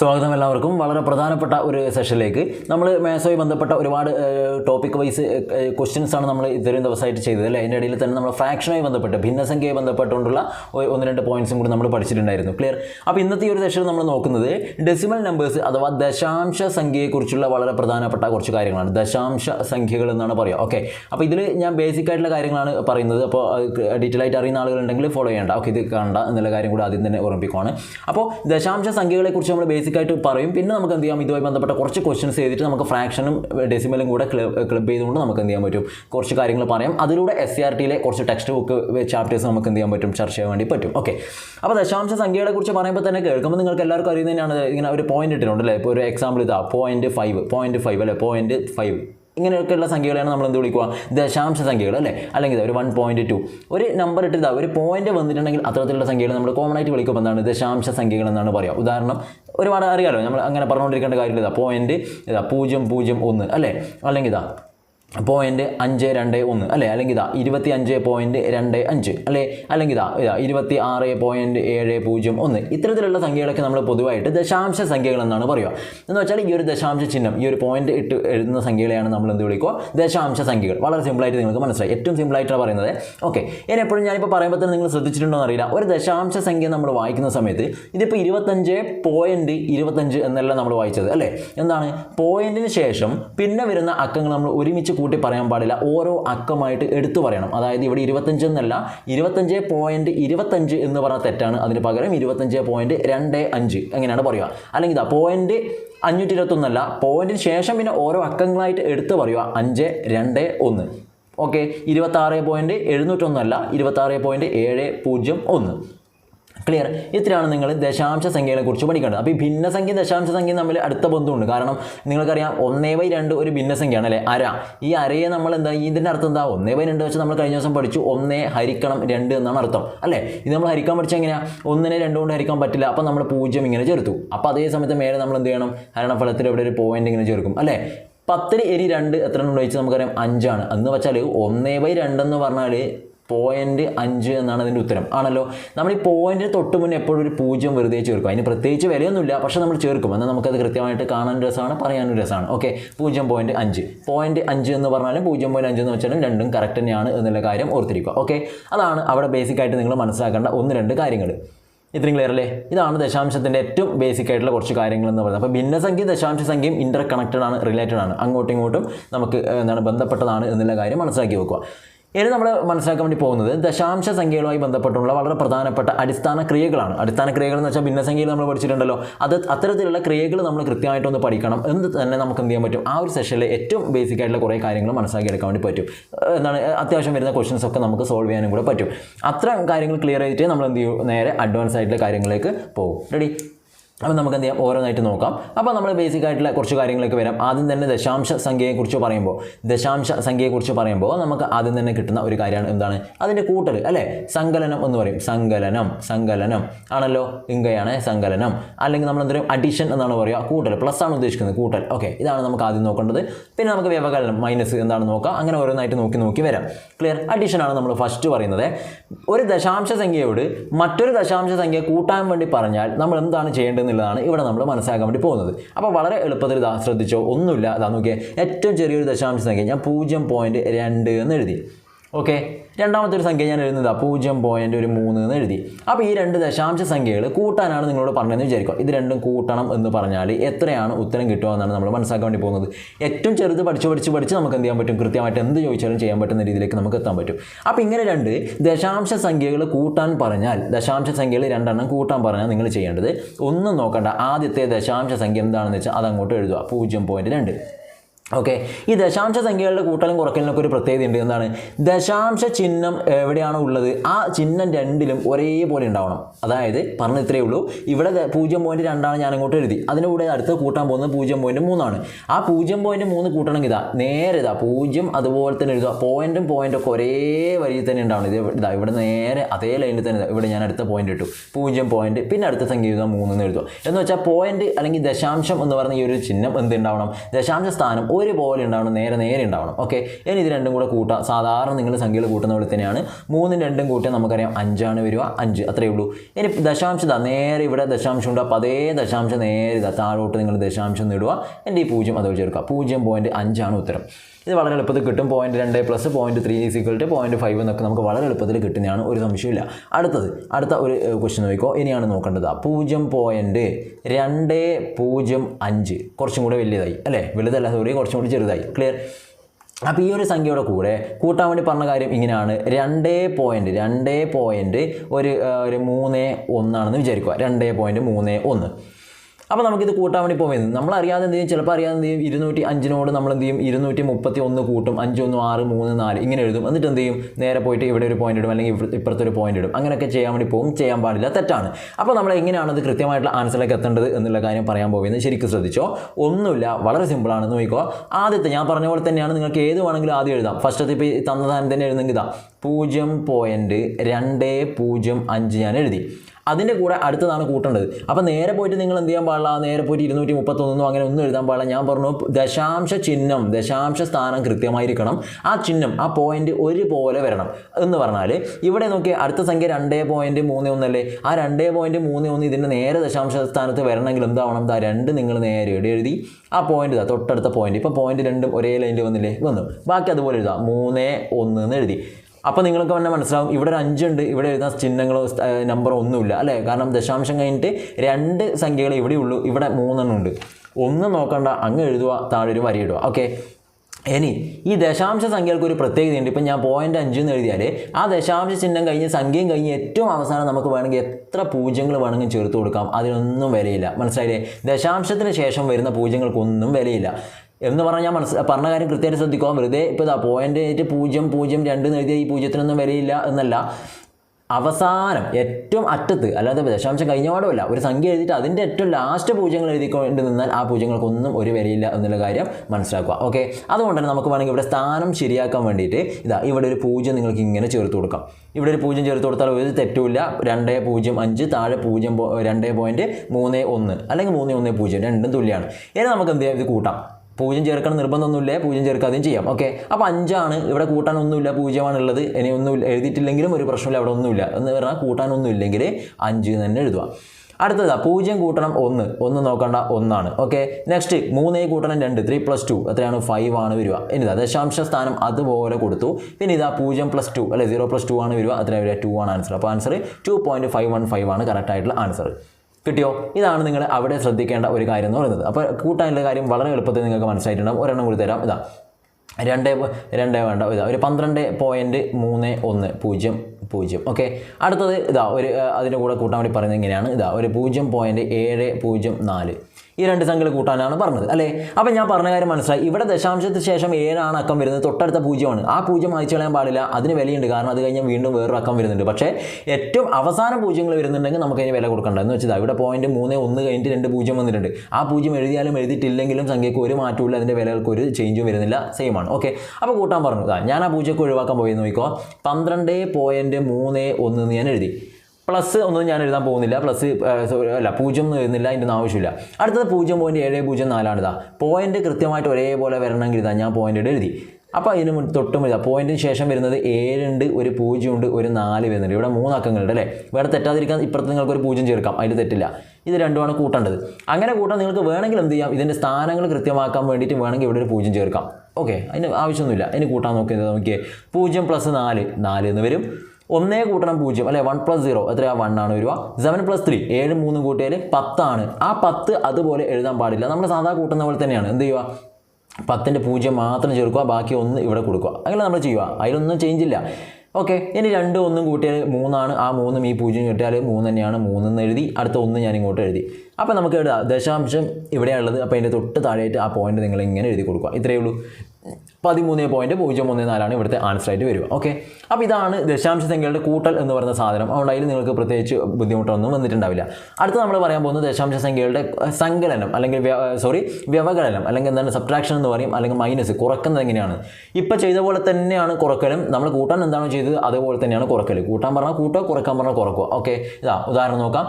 സ്വാഗതം എല്ലാവർക്കും. വളരെ പ്രധാനപ്പെട്ട ഒരു സെഷനിലേക്ക് നമ്മൾ മേസോയി ബന്ധപ്പെട്ട ഒരുപാട് ടോപ്പിക് വൈസ് ക്വസ്റ്റ്യൻസ് ആണ് നമ്മൾ ഇത്രയും ദിവസമായിട്ട് ചെയ്തത് അല്ലേ? അതിന്റെ ഇടയിൽ തന്നെ നമ്മൾ ഫ്രാക്ഷനുമായി ബന്ധപ്പെട്ട് ഭിന്നസംഖ്യയെ ബന്ധപ്പെട്ടുകൊണ്ടുള്ള ഒന്ന് രണ്ട് പോയിന്റ്സും കൂടി നമ്മൾ പഠിച്ചിട്ടുണ്ടായിരുന്നു. ക്ലിയർ അപ്പോൾ ഇന്നത്തെ ഈ ഒരു സെഷൻ നമ്മൾ നോക്കുന്നത് ഡെസിമൽ നമ്പേഴ്സ് അഥവാ ദശാംശ സംഖ്യയെക്കുറിച്ചുള്ള വളരെ പ്രധാനപ്പെട്ട കുറച്ച് കാര്യങ്ങളാണ്. ദശാംശ സംഖ്യകൾ എന്നാണ് പറയുക. ഓക്കെ അപ്പോൾ ഇതിൽ ഞാൻ ബേസിക് ആയിട്ടുള്ള കാര്യങ്ങളാണ് പറയുന്നത്. അപ്പോൾ ഡീറ്റെയിൽ ആയിട്ട് അറിയുന്ന ആളുകളുണ്ടെങ്കിൽ ഫോളോ ചെയ്യേണ്ട. ഓക്കെ ഇത് കാണണ്ട എന്നുള്ള കാര്യം കൂടി ആദ്യം തന്നെ ഓർമ്മിപ്പിക്കുവാണ്. അപ്പോൾ ദശാംശ സംഖ്യകളെക്കുറിച്ച് നമ്മൾ ബേസിക് ആയിട്ട് പറയും. പിന്നെ നമുക്ക് എന്ത് ചെയ്യാം? ഇതുമായി ബന്ധപ്പെട്ട കുറച്ച് ക്വസ്റ്റ്യൻസ് ചെയ്തിട്ട് നമുക്ക് ഫ്രാക്ഷനും ഡെസിമലും കൂടെ ക്ലബ് ചെയ്തുകൊണ്ട് നമുക്ക് എന്ത് ചെയ്യാൻ പറ്റും? കുറച്ച് കാര്യങ്ങൾ പറയാം. അതിലൂടെ എസ് സി ആർ ടിയിലെ കുറച്ച് ടെക്സ്റ്റ് ബുക്ക് ചാപ്റ്റേഴ്സ് നമുക്ക് എന്ത് ചെയ്യാൻ പറ്റും? ചർച്ച ചെയ്യാൻ വേണ്ടി പറ്റും. ഓക്കെ അപ്പോൾ ദശാംശ സംഖ്യകളെ കുറിച്ച് പറയുമ്പോൾ തന്നെ കേൾക്കുമ്പോൾ നിങ്ങൾക്ക് എല്ലാവർക്കും അറിയുന്നതിനാണ് ഇങ്ങനെ ഒരു പോയിന്റ് ഇട്ടിട്ടുണ്ട് അല്ലേ? ഇപ്പോൾ ഒരു എക്സാമ്പിൾ ഇതാ. പോയിന്റ് ഫൈവ് പോയിന്റ് ഫൈവ് അല്ലേ? പോയിന്റ് ഫൈവ് ഇങ്ങനെയൊക്കെയുള്ള സംഖ്യകളെയാണ് നമ്മൾ എന്ത് വിളിക്കുക? ദശാംശ സംഖ്യകൾ അല്ലേ? അല്ലെങ്കിൽ ഒരു വൺ പോയിന്റ് ടു ഒരു നമ്പർ ഇട്ട് ഇതാ ഒരു പോയിന്റ് വന്നിട്ടുണ്ടെങ്കിൽ അത്തരത്തിലുള്ള സംഖ്യകൾ നമ്മൾ കോമൺ ആയിട്ട് വിളിക്കുമ്പോൾ എന്താണ്? ദശാംശ സംഖ്യകൾ എന്നാണ് പറയുക. ഉദാഹരണം ഒരുപാട് അറിയാമല്ലോ നമ്മൾ അങ്ങനെ പറഞ്ഞുകൊണ്ടിരിക്കേണ്ട കാര്യമില്ല. ഇതാ ഇതാ പൂജ്യം പൂജ്യം ഒന്ന് അല്ലേ? അല്ലെങ്കിൽ ഇതാ പോയിന്റ് അഞ്ച് രണ്ട് ഒന്ന്. അല്ലേ? അല്ലെങ്കിൽ ഇതാ ഇരുപത്തി അഞ്ച് പോയിന്റ് രണ്ട് അഞ്ച്. അല്ലേ? അല്ലെങ്കിൽ ഇതാ ഇതാ ഇരുപത്തി ആറ് പോയിന്റ് ഏഴ് പൂജ്യം ഒന്ന്. ഇത്തരത്തിലുള്ള സംഖ്യകളൊക്കെ നമ്മൾ പൊതുവായിട്ട് ദശാംശ സംഖ്യകൾ എന്നാണ് പറയുക. എന്ന് വെച്ചാൽ ഈ ഒരു ദശാംശ ചിഹ്നം ഈ ഒരു പോയിന്റ് ഇട്ട് എഴുതുന്ന സംഖ്യകളെയാണ് നമ്മൾ എന്ത് വിളിക്കുക? ദശാംശ സംഖ്യകൾ. വളരെ സിമ്പിളായിട്ട് നിങ്ങൾക്ക് മനസ്സിലായി. ഏറ്റവും സിമ്പിളായിട്ടാണ് പറയുന്നത്. ഓക്കെ ഇനി എപ്പോഴും ഞാനിപ്പോൾ പറയുമ്പോൾ തന്നെ നിങ്ങൾ ശ്രദ്ധിച്ചിട്ടുണ്ടോ എന്നറിയില്ല ഒരു ദശാംശ സംഖ്യ നമ്മൾ വായിക്കുന്ന സമയത്ത് ഇതിപ്പോൾ ഇരുപത്തഞ്ച് പോയിന്റ് ഇരുപത്തഞ്ച് എന്നല്ല നമ്മൾ വായിച്ചത്. അല്ലേ? എന്താണ്? പോയിന്റിന് ശേഷം പിന്നെ വരുന്ന അക്കങ്ങൾ നമ്മൾ ഒരുമിച്ച് കൂട്ടി പറയാൻ പാടില്ല. ഓരോ അക്കമായിട്ട് എടുത്തു പറയണം. അതായത് ഇവിടെ ഇരുപത്തഞ്ച് എന്നല്ല ഇരുപത്തഞ്ച് പോയിന്റ് ഇരുപത്തഞ്ച് എന്ന് പറഞ്ഞ തെറ്റാണ്. അതിന് പകരം ഇരുപത്തഞ്ച് പോയിന്റ് രണ്ട് അഞ്ച്. എങ്ങനെയാണ് പറയുക? അല്ലെങ്കിൽ ഇതാ പോയിന്റ് അഞ്ഞൂറ്റി ഇരുപത്തൊന്നല്ല പോയിന്റിന് ശേഷം പിന്നെ ഓരോ അക്കങ്ങളായിട്ട് എടുത്തു പറയുക. അഞ്ച് രണ്ട് ഒന്ന്. ഓക്കെ ഇരുപത്താറ് പോയിന്റ് എഴുന്നൂറ്റൊന്നല്ല ഇരുപത്താറ് പോയിന്റ് ഏഴ് പൂജ്യം ഒന്ന്. ക്ലിയർ ഇത്രയാണ് നിങ്ങൾ ദശാംശ സംഖ്യകളെ കുറിച്ച് പഠിക്കേണ്ടത്. അപ്പോൾ ഈ ഭിന്നസംഖ്യ ദശാംശ സംഖ്യ തമ്മിൽ അടുത്ത ബന്ധമുണ്ട്. കാരണം നിങ്ങൾക്കറിയാം ഒന്നേ ബൈ രണ്ട് ഒരു ഭിന്നസംഖ്യയാണ് അല്ലേ? അര. ഈ അരയെ നമ്മൾ എന്താ ഇതിന്റെ അർത്ഥം എന്താ? ഒന്നേ ബൈ രണ്ട് വെച്ച് നമ്മൾ കഴിഞ്ഞ ദിവസം പഠിച്ചു ഒന്നേ ഹരിക്കണം രണ്ട് എന്നാണ് അർത്ഥം. അല്ലേ? ഇത് നമ്മൾ ഹരിക്കാൻ പഠിച്ച എങ്ങനെയാണ് ഒന്നിനെ രണ്ട് കൊണ്ട് ഹരിക്കാൻ പറ്റില്ല. അപ്പോൾ നമ്മൾ പൂജ്യം ഇങ്ങനെ ചേർത്തു. അപ്പോൾ അതേ സമയത്ത് മേലെ നമ്മൾ എന്ത് ചെയ്യണം? ഹരണഫലത്തിൽ ഇവിടെ ഒരു പോയിന്റ് ഇങ്ങനെ ചേർക്കും. അല്ലേ? പത്തിൽ എരി രണ്ട് എത്ര ഉണ്ടോ ചോദിച്ചാൽ നമുക്കറിയാം അഞ്ചാണ്. എന്ന് വെച്ചാൽ ഒന്നേ ബൈ രണ്ടെന്ന് പറഞ്ഞാൽ പോയിന്റ് അഞ്ച് എന്നാണ് അതിന്റെ ഉത്തരം. ആണല്ലോ? നമ്മൾ ഈ പോയിന്റിന് തൊട്ട് മുന്നേ എപ്പോഴും ഒരു പൂജ്യം വെറുതെ ചേർക്കും. അതിന് പ്രത്യേകിച്ച് വിലയൊന്നുമില്ല. പക്ഷേ നമ്മൾ ചേർക്കും. എന്നാൽ നമുക്കത് കൃത്യമായിട്ട് കാണാൻ രസമാണ് പറയാനും രസമാണ്. ഓക്കെ? പൂജ്യം പോയിന്റ് അഞ്ച്. പോയിന്റ് അഞ്ച് എന്ന് പറഞ്ഞാലും പൂജ്യം പോയിന്റ് അഞ്ച് എന്ന് വെച്ചാലും രണ്ടും കറക്റ്റ് തന്നെയാണ് എന്നുള്ള കാര്യം ഓർത്തിരിക്കുക. ഓക്കെ? അതാണ് അവിടെ ബേസിക് ആയിട്ട് നിങ്ങൾ മനസ്സിലാക്കേണ്ട ഒന്ന് രണ്ട് കാര്യങ്ങൾ. ഇത്രയും ക്ലിയർ അല്ലേ? ഇതാണ് ദശാംശത്തിന്റെ ഏറ്റവും ബേസിക് ആയിട്ടുള്ള കുറച്ച് കാര്യങ്ങൾ എന്ന് പറയുന്നത്. അപ്പോൾ ഭിന്നസംഖ്യ ദശാംശ സംഖ്യയും ഇന്റർ കണക്റ്റഡ് ആണ് റിലേറ്റഡ് ആണ്. അങ്ങോട്ടും ഇങ്ങോട്ടും നമുക്ക് എന്താണ് ബന്ധപ്പെട്ടതാണ് എന്നുള്ള കാര്യം മനസ്സിലാക്കി വെക്കുക. ഇനി നമ്മൾ മനസ്സിലാക്കാൻ വേണ്ടി പോകുന്നത് ദശാംശ സംഖ്യകളുമായി ബന്ധപ്പെട്ടുള്ള വളരെ പ്രധാനപ്പെട്ട അടിസ്ഥാന ക്രിയകളാണ്. അടിസ്ഥാന ക്രിയകൾ എന്ന് വെച്ചാൽ ഭിന്നസംഖ്യയിൽ നമ്മൾ പഠിച്ചിട്ടുണ്ടല്ലോ. അത് അത്തരത്തിലുള്ള ക്രിയകൾ നമ്മൾ കൃത്യമായിട്ടൊന്ന് പഠിക്കണം എന്ന് തന്നെ നമുക്ക് എന്ത് ചെയ്യാൻ പറ്റും? ആ ഒരു സെഷനിൽ ഏറ്റവും ബേസിക് ആയിട്ടുള്ള കുറേ കാര്യങ്ങൾ മനസ്സിലാക്കി എടുക്കാൻ വേണ്ടി പറ്റും. എന്താണ് അത്യാവശ്യം വരുന്ന ക്വസ്റ്റൻസ് ഒക്കെ നമുക്ക് സോൾവ് ചെയ്യാനും കൂടെ പറ്റും. അത്തരം കാര്യങ്ങൾ ക്ലിയർ ആയിട്ട് നമ്മൾ എന്ത് ചെയ്യും? നേരെ അഡ്വാൻസ് ആയിട്ടുള്ള കാര്യങ്ങളിലേക്ക് പോകും. റെഡി അപ്പോൾ നമുക്ക് എന്ത് ചെയ്യാം? ഓരോന്നായിട്ട് നോക്കാം. അപ്പോൾ നമ്മൾ ബേസിക് ആയിട്ടുള്ള കുറച്ച് കാര്യങ്ങളൊക്കെ വരാം. ആദ്യം തന്നെ ദശാംശ സംഖ്യയെക്കുറിച്ച് പറയുമ്പോൾ ദശാംശ സംഖ്യയെക്കുറിച്ച് പറയുമ്പോൾ നമുക്ക് ആദ്യം തന്നെ കിട്ടുന്ന ഒരു കാര്യമാണ് എന്താണ്? അതിന്റെ കൂട്ടൽ അല്ലേ? സങ്കലനം എന്ന് പറയും. സങ്കലനം സങ്കലനം. ആണല്ലോ? ഇങ്കയാണ് സങ്കലനം. അല്ലെങ്കിൽ നമ്മൾ പറയും? അഡീഷൻ എന്നാണ് പറയുക. കൂട്ടൽ പ്ലസ് ആണ് ഉദ്ദേശിക്കുന്നത്. കൂട്ടൽ. ഓക്കെ ഇതാണ് നമുക്ക് ആദ്യം നോക്കേണ്ടത്. പിന്നെ നമുക്ക് വ്യവകലനം മൈനസ് എന്താണ് നോക്കാം? അങ്ങനെ ഓരോന്നായിട്ട് നോക്കി നോക്കി വരാം. ക്ലിയർ അഡീഷൻ ആണ് നമ്മൾ ഫസ്റ്റ് പറയുന്നത്. ഒരു ദശാംശ സംഖ്യയോട് മറ്റൊരു ദശാംശ സംഖ്യ കൂട്ടാൻ വേണ്ടി പറഞ്ഞാൽ നമ്മൾ എന്താണ് ചെയ്യേണ്ടതെന്നുള്ളതാണ് ഇവിടെ നമ്മൾ മനസ്സിലാക്കാൻ വേണ്ടി പോകുന്നത്. അപ്പോൾ വളരെ എളുപ്പത്തിൽ ഇതാ ശ്രദ്ധിച്ചോ? ഒന്നുമില്ല. അതാ നോക്കിയാൽ ഏറ്റവും ചെറിയൊരു ദശാംശ സംഖ്യ. ഞാൻ പൂജ്യം പോയിന്റ് രണ്ട് എന്ന് എഴുതി. ഓക്കെ രണ്ടാമത്തെ ഒരു സംഖ്യ ഞാൻ എഴുതുന്നത് പൂജ്യം പോയിന്റ് ഒരു മൂന്ന് എന്ന് എഴുതി. അപ്പോൾ ഈ രണ്ട് ദശാംശ സംഖ്യകൾ കൂട്ടാനാണ് നിങ്ങളോട് പറഞ്ഞതെന്ന് വിചാരിക്കുക. ഇത് രണ്ടും കൂട്ടണം എന്ന് പറഞ്ഞാൽ എത്രയാണ് ഉത്തരം കിട്ടുക എന്നാണ് നമ്മൾ മനസ്സിലാക്കാൻ വേണ്ടി പോകുന്നത്. ഏറ്റവും ചെറുത് പഠിച്ച് പഠിച്ച് പഠിച്ച് നമുക്ക് എന്ത് ചെയ്യാൻ പറ്റും? കൃത്യമായിട്ട് എന്ത് ചോദിച്ചാലും ചെയ്യാൻ പറ്റുന്ന രീതിയിലേക്ക് നമുക്ക് എത്താൻ പറ്റും. അപ്പോൾ ഇങ്ങനെ രണ്ട് ദശാംശ സംഖ്യകൾ കൂട്ടാൻ പറഞ്ഞാൽ ദശാംശ സംഖ്യകൾ രണ്ടെണ്ണം കൂട്ടാൻ പറഞ്ഞാൽ നിങ്ങൾ ചെയ്യേണ്ടത് ഒന്നും നോക്കണ്ട. ആദ്യത്തെ ദശാംശ സംഖ്യ എന്താണെന്ന് വെച്ചാൽ അതങ്ങോട്ട് എഴുതുക. പൂജ്യം പോയിന്റ് രണ്ട്. ഓക്കെ ഈ ദശാംശ സംഖ്യകളുടെ കൂട്ടലും കുറക്കലിനൊക്കെ ഒരു പ്രത്യേകത ഉണ്ട്. എന്താണ്? ദശാംശ ചിഹ്നം എവിടെയാണോ ഉള്ളത്? ആ ചിഹ്നം രണ്ടിലും ഒരേപോലെ ഉണ്ടാവണം. അതായത് പറഞ്ഞ ഇത്രയേ ഉള്ളൂ. ഇവിടെ പൂജ്യം പോയിന്റ് രണ്ടാണ് ഞാൻ അങ്ങോട്ട് എഴുതി. അതിന്റെ കൂടെ അടുത്ത് കൂട്ടാൻ പോകുന്നത് പൂജ്യം പോയിന്റ് മൂന്നാണ്. ആ പൂജ്യം പോയിന്റ് മൂന്ന് കൂട്ടണമെങ്കിൽ ഇതാ നേരെ ഇതാ പൂജ്യം അതുപോലെ തന്നെ എഴുതുക. പോയിന്റും ഒക്കെ ഒരേ വരിയിൽ തന്നെ ഉണ്ടാവണം. ഇത് ഇതാ ഇവിടെ നേരെ അതേ ലൈനിൽ തന്നെ ഇവിടെ ഞാൻ അടുത്ത പോയിന്റ് ഇട്ടു. പൂജ്യം പോയിന്റ് പിന്നെ അടുത്ത സംഖ്യ എഴുതുക മൂന്ന് എന്ന് എഴുതുക. എന്ന് വെച്ചാൽ പോയിന്റ് അല്ലെങ്കിൽ ദശാംശം എന്ന് പറഞ്ഞ ഈ ഒരു ചിഹ്നം എന്ത് ഉണ്ടാവണം ദശാംശ സ്ഥാനം ഒരുപോലെ ഉണ്ടാവണം നേരെ നേരെ ഉണ്ടാവണം. ഓക്കെ ഇനി ഇത് രണ്ടും കൂടെ കൂട്ടാം. സാധാരണ നിങ്ങൾ സംഖ്യകൾ കൂട്ടുന്ന പോലെ തന്നെയാണ്. മൂന്നും രണ്ടും കൂട്ടിയാൽ നമുക്കറിയാം അഞ്ചാണ് വരിക അഞ്ച്. അത്രയേ ഉള്ളൂ. ഇനി ദശാംശം നേരെ ഇവിടെ ദശാംശം ഉണ്ട്. അപ്പോൾ അതേ ദശാംശം നേരെ ഇതാ താഴോട്ട് നിങ്ങൾ ദശാംശം നേടുക എന്റെ ഈ പൂജ്യം അതുപോലെ ചേർക്കുക. പൂജ്യം പോയിന്റ് അഞ്ചാണ് ഉത്തരം. ഇത് വളരെ എളുപ്പത്തിൽ കിട്ടും. പോയിന്റ് രണ്ട് plus point three is equal two point five എന്നൊക്കെ നമുക്ക് വളരെ എളുപ്പത്തിൽ കിട്ടുന്നതാണ്. ഒരു സംശയമില്ല അടുത്തത് അടുത്ത ഒരു ക്വസ്റ്റ്യൻ നോക്കിക്കോ. ഇനിയാണ് നോക്കേണ്ടത്. പൂജ്യം പോയിന്റ് രണ്ട് പൂജ്യം അഞ്ച്. കുറച്ചും കൂടെ വലിയതായി അല്ലേ? വലുതല്ല സോറി കുറച്ചും കൂടി ചെറുതായി. ക്ലിയർ അപ്പോൾ ഈ ഒരു സംഖ്യയുടെ കൂടെ കൂട്ടാൻ വേണ്ടി പറഞ്ഞ കാര്യം ഇങ്ങനെയാണ്. രണ്ട് പോയിന്റ് രണ്ട് പോയിന്റ് ഒരു ഒരു മൂന്ന് ഒന്നാണെന്ന് വിചാരിക്കുക. രണ്ട് പോയിന്റ് മൂന്ന് ഒന്ന്. അപ്പോൾ നമുക്കിത് കൂട്ടാൻ വേണ്ടി പോകുന്നത് നമ്മൾ അറിയാതെ എന്ത് ചെയ്യും? ചിലപ്പോൾ അറിയാതെ എന്ത് ചെയ്യും? ഇരുന്നൂറ്റി അഞ്ചിനോട് നമ്മൾ എന്ത് ചെയ്യും? ഇരുന്നൂറ്റി മുപ്പത്തി ഒന്ന് കൂട്ടും. അഞ്ച് ഒന്ന് ആറ് മൂന്ന് നാല് ഇങ്ങനെ എഴുതും. എന്നിട്ട് എന്ത് ചെയ്യും? നേരെ പോയിട്ട് ഇവിടെ ഒരു പോയിന്റ് ഇടും. അല്ലെങ്കിൽ ഇപ്പുറ- ഇപ്പുറത്തെ ഒരു പോയിന്റ് ഇടും. അങ്ങനെയൊക്കെ ചെയ്യാൻ വേണ്ടി പോകും ചെയ്യാൻ പാടില്ല. തെറ്റാണ്. അപ്പോൾ നമ്മൾ എങ്ങനെയാണ് അത് കൃത്യമായിട്ടുള്ള ആൻസറിലേക്ക് എത്തേണ്ടത് എന്നുള്ള കാര്യം പറയാൻ പോകുന്നത് ശരിക്കും ശ്രദ്ധിച്ചോ? ഒന്നുമില്ല. വളരെ സിമ്പിളാണ് നോക്കിക്കോ. ആദ്യത്തെ ഞാൻ പറഞ്ഞ പോലെ തന്നെയാണ്. നിങ്ങൾക്ക് ഏത് വേണമെങ്കിലും ആദ്യം എഴുതാം. ഫസ്റ്റത്തെ ഇപ്പോൾ ഈ തന്ന തന്നെ എഴുതുന്നെങ്കിൽ ഇതാ. പൂജ്യം പോയിന്റ് രണ്ട് പൂജ്യം അഞ്ച് ഞാൻ എഴുതി. അതിന്റെ കൂടെ അടുത്തതാണ് കൂട്ടേണ്ടത്. അപ്പോൾ നേരെ പോയിട്ട് നിങ്ങൾ എന്ത് ചെയ്യാൻ പാടില്ല? നേരെ പോയിട്ട് ഇരുന്നൂറ്റി മുപ്പത്തൊന്നും അങ്ങനെ ഒന്നും എഴുതാൻ പാടില്ല. ഞാൻ പറഞ്ഞു ദശാംശ ചിഹ്നം ദശാംശ സ്ഥാനം കൃത്യമായിരിക്കണം. ആ ചിഹ്നം ആ പോയിന്റ് ഒരുപോലെ വരണം. എന്ന് പറഞ്ഞാൽ ഇവിടെ നോക്കി അടുത്ത സംഖ്യ രണ്ടേ പോയിന്റ് മൂന്ന് ഒന്നല്ലേ? ആ രണ്ടേ പോയിന്റ് മൂന്ന് ഒന്ന് ഇതിന്റെ നേരെ ദശാംശ സ്ഥാനത്ത് വരണമെങ്കിൽ എന്താവണം? ദാ രണ്ട് നിങ്ങൾ നേരെ ഇവിടെ എഴുതി ആ പോയിന്റ് ഇതാ തൊട്ടടുത്ത പോയിന്റ് ഇപ്പോൾ പോയിന്റ് രണ്ടും ഒരേ ലൈനിൽ വന്നില്ലേ? വന്നു. ബാക്കി അതുപോലെ എഴുതാം. മൂന്ന് ഒന്ന് എന്ന് എഴുതി. അപ്പോൾ നിങ്ങൾക്ക് തന്നെ മനസ്സിലാവും ഇവിടെ ഒരു അഞ്ചുണ്ട് ഇവിടെ എഴുതാൻ ചിഹ്നങ്ങളോ നമ്പറോ ഒന്നുമില്ല അല്ലേ? കാരണം ദശാംശം കഴിഞ്ഞിട്ട് രണ്ട് സംഖ്യകൾ ഇവിടെ ഉള്ളൂ ഇവിടെ മൂന്നെണ്ണം ഉണ്ട്. ഒന്ന് നോക്കണ്ട അങ്ങ് എഴുതുക താഴെ ഒരു വരയിടുക ഓക്കെ ഇനി ഈ ദശാംശ സംഖ്യകൾക്ക് ഒരു പ്രത്യേകതയുണ്ട് ഇപ്പം ഞാൻ പോയിന്റ് അഞ്ച് എന്ന് എഴുതിയാൽ ആ ദശാംശ ചിഹ്നം കഴിഞ്ഞ് സംഖ്യയും കഴിഞ്ഞ് ഏറ്റവും അവസാനം നമുക്ക് വേണമെങ്കിൽ എത്ര പൂജ്യങ്ങൾ വേണമെങ്കിൽ ചേർത്ത് കൊടുക്കാം അതിനൊന്നും വിലയില്ല. മനസ്സിലായില്ലേ? ദശാംശത്തിന് ശേഷം വരുന്ന പൂജ്യങ്ങൾക്കൊന്നും വിലയില്ല. എന്ന് പറഞ്ഞാൽ ഞാൻ മനസ്സ് പറഞ്ഞ കാര്യം കൃത്യമായിട്ട് ശ്രദ്ധിക്കുക വെറുതെ ഇപ്പോൾ ഇതാ പോയിന്റ് ആയിട്ട് പൂജ്യം പൂജ്യം രണ്ട് എഴുതിയ ഈ പൂജ്യത്തിനൊന്നും വരിയില്ല എന്നല്ല. അവസാനം ഏറ്റവും അറ്റത്ത് അല്ലാതെ ദശാംശം കഴിഞ്ഞ പാടുമല്ല ഒരു സംഖ്യ എഴുതിയിട്ട് അതിന്റെ ഏറ്റവും ലാസ്റ്റ് പൂജ്യങ്ങൾ എഴുതിക്കൊണ്ട് നിന്നാൽ ആ പൂജ്യങ്ങൾക്കൊന്നും ഒരു വിലയില്ല എന്നുള്ള കാര്യം മനസ്സിലാക്കുക. ഓക്കെ അതുകൊണ്ട് തന്നെ നമുക്ക് വേണമെങ്കിൽ ഇവിടെ സ്ഥാനം ശരിയാക്കാൻ വേണ്ടിയിട്ട് ഇതാ ഇവിടെ ഒരു പൂജ്യം നിങ്ങൾക്ക് ഇങ്ങനെ ചേർത്ത് കൊടുക്കാം. ഇവിടെ ഒരു പൂജ്യം ചേർത്ത് കൊടുത്താൽ ഒരു തെറ്റുമില്ല. രണ്ട് പൂജ്യം അഞ്ച് താഴെ പൂജ്യം രണ്ട് പോയിന്റ് മൂന്ന് ഒന്ന് അല്ലെങ്കിൽ മൂന്ന് ഒന്ന് പൂജ്യം രണ്ടും തുല്യമാണ് ഇനി നമുക്ക് എന്ത് ചെയ്യാം? ഇത് കൂട്ടാം. പൂജ്യം ചേർക്കണം നിർബന്ധമൊന്നുമില്ല. പൂജ്യം ചേർക്കാതെയും ചെയ്യാം. ഓക്കെ അപ്പോൾ അഞ്ചാണ്. ഇവിടെ കൂട്ടാൻ ഒന്നുമില്ല പൂജ്യമാണുള്ളത്. ഇനി ഒന്നും എഴുതിയിട്ടില്ലെങ്കിലും ഒരു പ്രശ്നമില്ല. അവിടെ ഒന്നുമില്ല. എന്ന് പറഞ്ഞാൽ കൂട്ടാൻ ഇല്ലെങ്കിൽ അഞ്ച് തന്നെ എഴുതുക. അടുത്തതാ പൂജ്യം കൂട്ടണം ഒന്ന്. ഒന്ന് നോക്കണ്ട ഒന്നാണ്. ഓക്കെ നെക്സ്റ്റ് മൂന്നേ കൂട്ടണം രണ്ട്. ത്രീ പ്ലസ് ടു എത്രയാണ്? ഫൈവ് ആണ് വരിക. ഇനി ഇതാ ദശാംശ സ്ഥാനം അതുപോലെ കൊടുത്തു. പിന്നെ ഇതാ പൂജ്യം പ്ലസ് ടു അല്ലെ? സീറോ പ്ലസ് ടു ആണ് വരിക. അത്ര വരിക. ടു ആണ് ആൻസർ അപ്പോൾ answer two point five one five ആണ് കറക്റ്റ് ആയിട്ടുള്ള ആൻസർ കിട്ടിയോ? ഇതാണ് നിങ്ങൾ അവിടെ ശ്രദ്ധിക്കേണ്ട ഒരു കാര്യം എന്ന് പറയുന്നത്. അപ്പോൾ കൂട്ടാനുള്ള കാര്യം വളരെ എളുപ്പത്തിൽ നിങ്ങൾക്ക് മനസ്സിലായിട്ടുണ്ടാകും ഒരെണ്ണം കൂടി തരാം. ഇതാ. രണ്ട് രണ്ട് വേണ്ട. ഇതാ. ഒരു പന്ത്രണ്ട് പോയിന്റ് മൂന്ന് ഒന്ന് പൂജ്യം പൂജ്യം. ഓക്കെ? അടുത്തത് ഇതാ ഒരു അതിന്റെ കൂടെ കൂട്ടാൻ വേണ്ടി പറയുന്നത് ഇങ്ങനെയാണ്. ഇതാ ഒരു പൂജ്യം പോയിന്റ് ഏഴ് പൂജ്യം നാല്. ഈ രണ്ട് സംഖ്യകൾ കൂട്ടാനാണ് പറഞ്ഞത് അല്ലേ? അപ്പം ഞാൻ പറഞ്ഞ കാര്യം മനസ്സിലായി. ഇവിടെ ദശാംശത്തിന് ശേഷം ഏഴാണ് അക്കം വരുന്നത്? തൊട്ടടുത്ത പൂജ്യമാണ്. ആ പൂജ്യം വായിച്ചു കളയാൻ പാടില്ല. അതിന് വിലയുണ്ട്. കാരണം അത് കഴിഞ്ഞാൽ വീണ്ടും വേറൊരു അക്കം വരുന്നുണ്ട്. പക്ഷേ ഏറ്റവും അവസാന പൂജ്യങ്ങൾ വരുന്നുണ്ടെങ്കിൽ നമുക്ക് അതിന് വില കൊടുക്കേണ്ട? എന്ന് വെച്ചാൽ ഇവിടെ പോയിന്റ് മൂന്ന് ഒന്ന് കഴിഞ്ഞിട്ട് രണ്ട് പൂജ്യം വന്നിട്ടുണ്ട്. ആ പൂജ്യം എഴുതിയാലും എഴുതിയിട്ടില്ലെങ്കിലും സംഖ്യയ്ക്ക് ഒരു മാറ്റമില്ല അതിന്റെ വിലകൾക്ക് ഒരു ചേഞ്ചും വരുന്നില്ല. സെയിം ആണ്. ഓക്കെ അപ്പോൾ കൂട്ടാൻ പറഞ്ഞു ഞാൻ ആ പൂജ്യമൊക്കെ ഒഴിവാക്കാൻ പോയി നോക്കിക്കോ. പന്ത്രണ്ട് പോയിന്റ് മൂന്ന് ഒന്ന് ഞാൻ എഴുതി. പ്ലസ് ഒന്നും ഞാൻ എഴുതാൻ പോകുന്നില്ല. പ്ലസ് അല്ല പൂജ്യം ഒന്നും എഴുതുന്നില്ല അതിന്റെ ഒന്നും ആവശ്യമില്ല. അടുത്തത് പൂജ്യം പോയിന്റ് ഏഴ് പൂജ്യം നാലാണ് ഇതാ. പോയിന്റ് കൃത്യമായിട്ട് ഒരേപോലെ വരണമെങ്കിൽ ഇതാ ഞാൻ പോയിന്റ് എഴുതി. അപ്പോൾ അതിന് തൊട്ടും ഇതാ. പോയിന്റിന് ശേഷം വരുന്നത് ഏഴുണ്ട് ഒരു പൂജ്യമുണ്ട് ഒരു നാല് വരുന്നുണ്ട്. ഇവിടെ മൂന്ന് അക്കങ്ങളുണ്ട് അല്ലേ? വേറെ തെറ്റാതിരിക്കാൻ ഇപ്പുറത്ത് നിങ്ങൾക്ക് ഒരു പൂജ്യം ചേർക്കാം. അതിൽ തെറ്റില്ല. ഇത് രണ്ടുമാണ് കൂട്ടേണ്ടത്. അങ്ങനെ കൂട്ടാൻ നിങ്ങൾക്ക് വേണമെങ്കിൽ എന്ത് ചെയ്യാം? ഇതിന്റെ സ്ഥാനങ്ങൾ കൃത്യമാക്കാൻ വേണ്ടിയിട്ട് വേണമെങ്കിൽ ഇവിടെ ഒരു പൂജ്യം ചേർക്കാം. ഓക്കെ അതിന് ആവശ്യമൊന്നുമില്ല. അതിന് കൂട്ടാൻ നോക്കിയത് നോക്കിയേ. പൂജ്യം പ്ലസ് നാല് നാല് എന്ന് വരും. ഒന്നേ കൂട്ടണം പൂജ്യം അല്ലെ? വൺ പ്ലസ് സീറോ എത്രയാ? വൺ ആണ് വരിക. സെവൻ പ്ലസ് ത്രീ ഏഴ് മൂന്ന് കൂട്ടിയാൽ പത്താണ്. ആ പത്ത് അതുപോലെ എഴുതാൻ പാടില്ല. നമ്മൾ സാധാ കൂട്ടുന്ന പോലെ തന്നെയാണ്. എന്ത് ചെയ്യുക? പത്തിന്റെ പൂജ്യം മാത്രം ചേർക്കുക ബാക്കി ഒന്ന് ഇവിടെ കൊടുക്കുക. അങ്ങനെ നമ്മൾ ചെയ്യുക. അതിലൊന്നും ചേഞ്ച് ഇല്ല. ഓക്കെ ഇനി രണ്ട് ഒന്നും കൂട്ടിയാൽ മൂന്നാണ്. ആ മൂന്നും ഈ പൂജ്യം കിട്ടിയാൽ മൂന്ന് തന്നെയാണ്. മൂന്നെന്ന് എഴുതി അടുത്ത ഒന്ന് ഞാൻ ഇങ്ങോട്ട് എഴുതി. അപ്പോൾ നമുക്ക് എഴുതാം ദശാംശം ഇവിടെയുള്ളത് അപ്പോൾ അതിന്റെ തൊട്ട് താഴെയായിട്ട് ആ പോയിന്റ് നിങ്ങൾ ഇങ്ങനെ എഴുതി കൊടുക്കുക. ഇത്രയേ ഉള്ളൂ. പതിമൂന്ന് പോയിന്റ് പൂജ്യം മൂന്ന് നാലാണ് ഇവിടുത്തെ ആൻസർ ആയിട്ട് വരിക. ഓക്കെ അപ്പോൾ ഇതാണ് ദശാംശ സംഖ്യകളുടെ കൂട്ടൽ എന്ന് പറയുന്ന സാധനം. അതുകൊണ്ട് അതിൽ നിങ്ങൾക്ക് പ്രത്യേകിച്ച് ബുദ്ധിമുട്ടൊന്നും വന്നിട്ടുണ്ടാവില്ല. അടുത്ത നമ്മൾ പറയാൻ പോകുന്നത് ദശാംശ സംഖ്യകളുടെ സങ്കലനം അല്ലെങ്കിൽ സോറി വ്യവകലനം അല്ലെങ്കിൽ എന്താണ് സബ്ട്രാക്ഷൻ എന്ന് പറയും അല്ലെങ്കിൽ മൈനസ് കുറക്കുന്നത് എങ്ങനെയാണ്? ഇപ്പോൾ ചെയ്ത പോലെ തന്നെയാണ് കുറക്കലും. നമ്മൾ കൂട്ടാൻ എന്താണോ ചെയ്തത്? അതുപോലെ തന്നെയാണ് കുറക്കൽ കൂട്ടാൻ പറഞ്ഞാൽ കൂട്ടുക കുറയ്ക്കാൻ പറഞ്ഞാൽ കുറക്കുക ഓക്കെ ഇതാ ഉദാഹരണം നോക്കാം.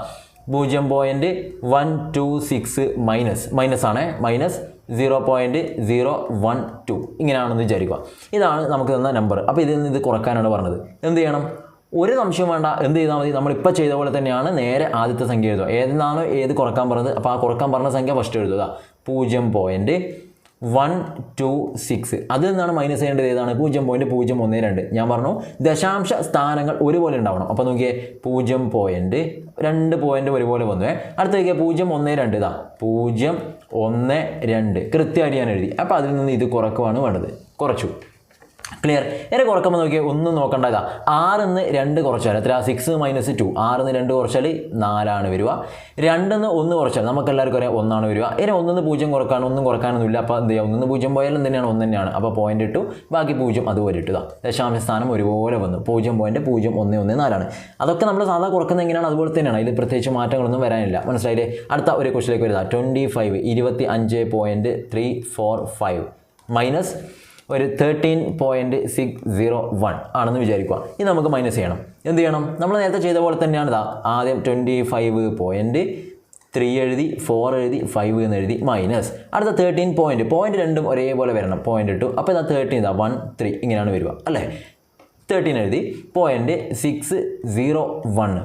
പൂജ്യം point one two six minus minus ആണ്. Minus zero point zero one two ഇങ്ങനെയാണെന്ന് വിചാരിക്കുക. ഇതാണ് നമുക്ക് തന്ന നമ്പർ അപ്പോൾ ഇതിൽ നിന്ന് ഇത് കുറക്കാനാണ് പറഞ്ഞത്. എന്ത് ചെയ്യണം? ഒരു സംശയം വേണ്ട. എന്ത് ചെയ്താൽ മതി? നമ്മളിപ്പോൾ ചെയ്ത പോലെ തന്നെയാണ് നേരെ ആദ്യത്തെ സംഖ്യ എഴുതുക. ഏതെന്നാണോ ഏത് കുറയ്ക്കാൻ പറഞ്ഞത്? അപ്പോൾ ആ കുറയ്ക്കാൻ പറഞ്ഞ സംഖ്യ ഫസ്റ്റ് എഴുതുക. പൂജ്യം പോയിന്റ് വൺ ടു സിക്സ് അതിൽ നിന്നാണ് മൈനസ് ചെയ്യേണ്ടത് ഏതാണ്? പൂജ്യം പോയിന്റ് പൂജ്യം ഒന്ന് രണ്ട്. ഞാൻ പറഞ്ഞു ദശാംശ സ്ഥാനങ്ങൾ ഒരുപോലെ ഉണ്ടാവണം. അപ്പോൾ നോക്കിയേ പൂജ്യം പോയിന്റ് രണ്ട് പോയിന്റും ഒരുപോലെ വന്നു അടുത്ത നോക്കിയാൽ പൂജ്യം ഒന്ന് രണ്ട് ഇതാ. പൂജ്യം ഒന്ന് രണ്ട്. കൃത്യമായിട്ട് ഞാൻ എഴുതി. അപ്പോൾ അതിൽ നിന്ന് ഇത് കുറക്കുവാണ് വേണ്ടത്. കുറച്ചു. ക്ലിയർ എന്നെ കുറക്കുമ്പോൾ നോക്കിയാൽ ഒന്നും നോക്കണ്ട ഇതാ ആറിന്ന് രണ്ട് കുറച്ചാൽ എത്ര? സിക്സ് മൈനസ് ടു ആറിന്ന് രണ്ട് കുറച്ചാൽ നാലാണ് വരിക. രണ്ടിന്ന് ഒന്ന് കുറച്ചാൽ നമുക്ക് എല്ലാവർക്കും അറിയാം ഒന്നാണ് വരിക. ഇനി ഒന്നിന്ന് പൂജ്യം കുറയ്ക്കാൻ ഒന്നും കുറക്കാനൊന്നുമില്ല. അപ്പോൾ എന്ത് ചെയ്യുക ഒന്നിന്ന് പൂജ്യം പോയാലും തന്നെയാണ് ഒന്ന് തന്നെയാണ്. അപ്പോൾ പോയിന്റ് ഇട്ടു. ബാക്കി പൂജ്യം അതുപോലെ ഇട്ടുക ദശാംശ സ്ഥാനം ഒരുപോലെ വന്നു. പൂജ്യം പോയിന്റ് പൂജ്യം ഒന്ന് ഒന്ന് നാലാണ്. അതൊക്കെ നമ്മൾ സാധാ കുറക്കുന്നത് എങ്ങനെയാണ്? അതുപോലെ തന്നെയാണ്. അതിൽ പ്രത്യേകിച്ച് മാറ്റങ്ങളൊന്നും വരാനില്ല. മനസ്സിലായില്ലേ? അടുത്ത ഒരു ക്വസ്റ്റിലേക്ക് വരുന്നത്. ട്വന്റി ഫൈവ് ഇരുപത്തി അഞ്ച് point three four five minus ഒരു thirteen point six zero one ആണെന്ന് വിചാരിക്കുക. ഇനി നമുക്ക് മൈനസ് ചെയ്യണം. എന്ത് ചെയ്യണം? നമ്മൾ നേരത്തെ ചെയ്ത പോലെ തന്നെയാണ് ഇതാ ആദ്യം ട്വന്റി ഫൈവ് പോയിന്റ് ത്രീ എഴുതി ഫോർ എഴുതി ഫൈവ് എന്ന് എഴുതി മൈനസ് അടുത്ത തേർട്ടീൻ പോയിന്റ് പോയിന്റ് രണ്ടും ഒരേപോലെ വരണം. പോയിന്റ് ഇട്ടു അപ്പോൾ ഇതാ തേർട്ടീൻ ഇതാ വൺ ത്രീ ഇങ്ങനെയാണ് വരിക. അല്ലേ? തേർട്ടീൻ എഴുതി point six zero one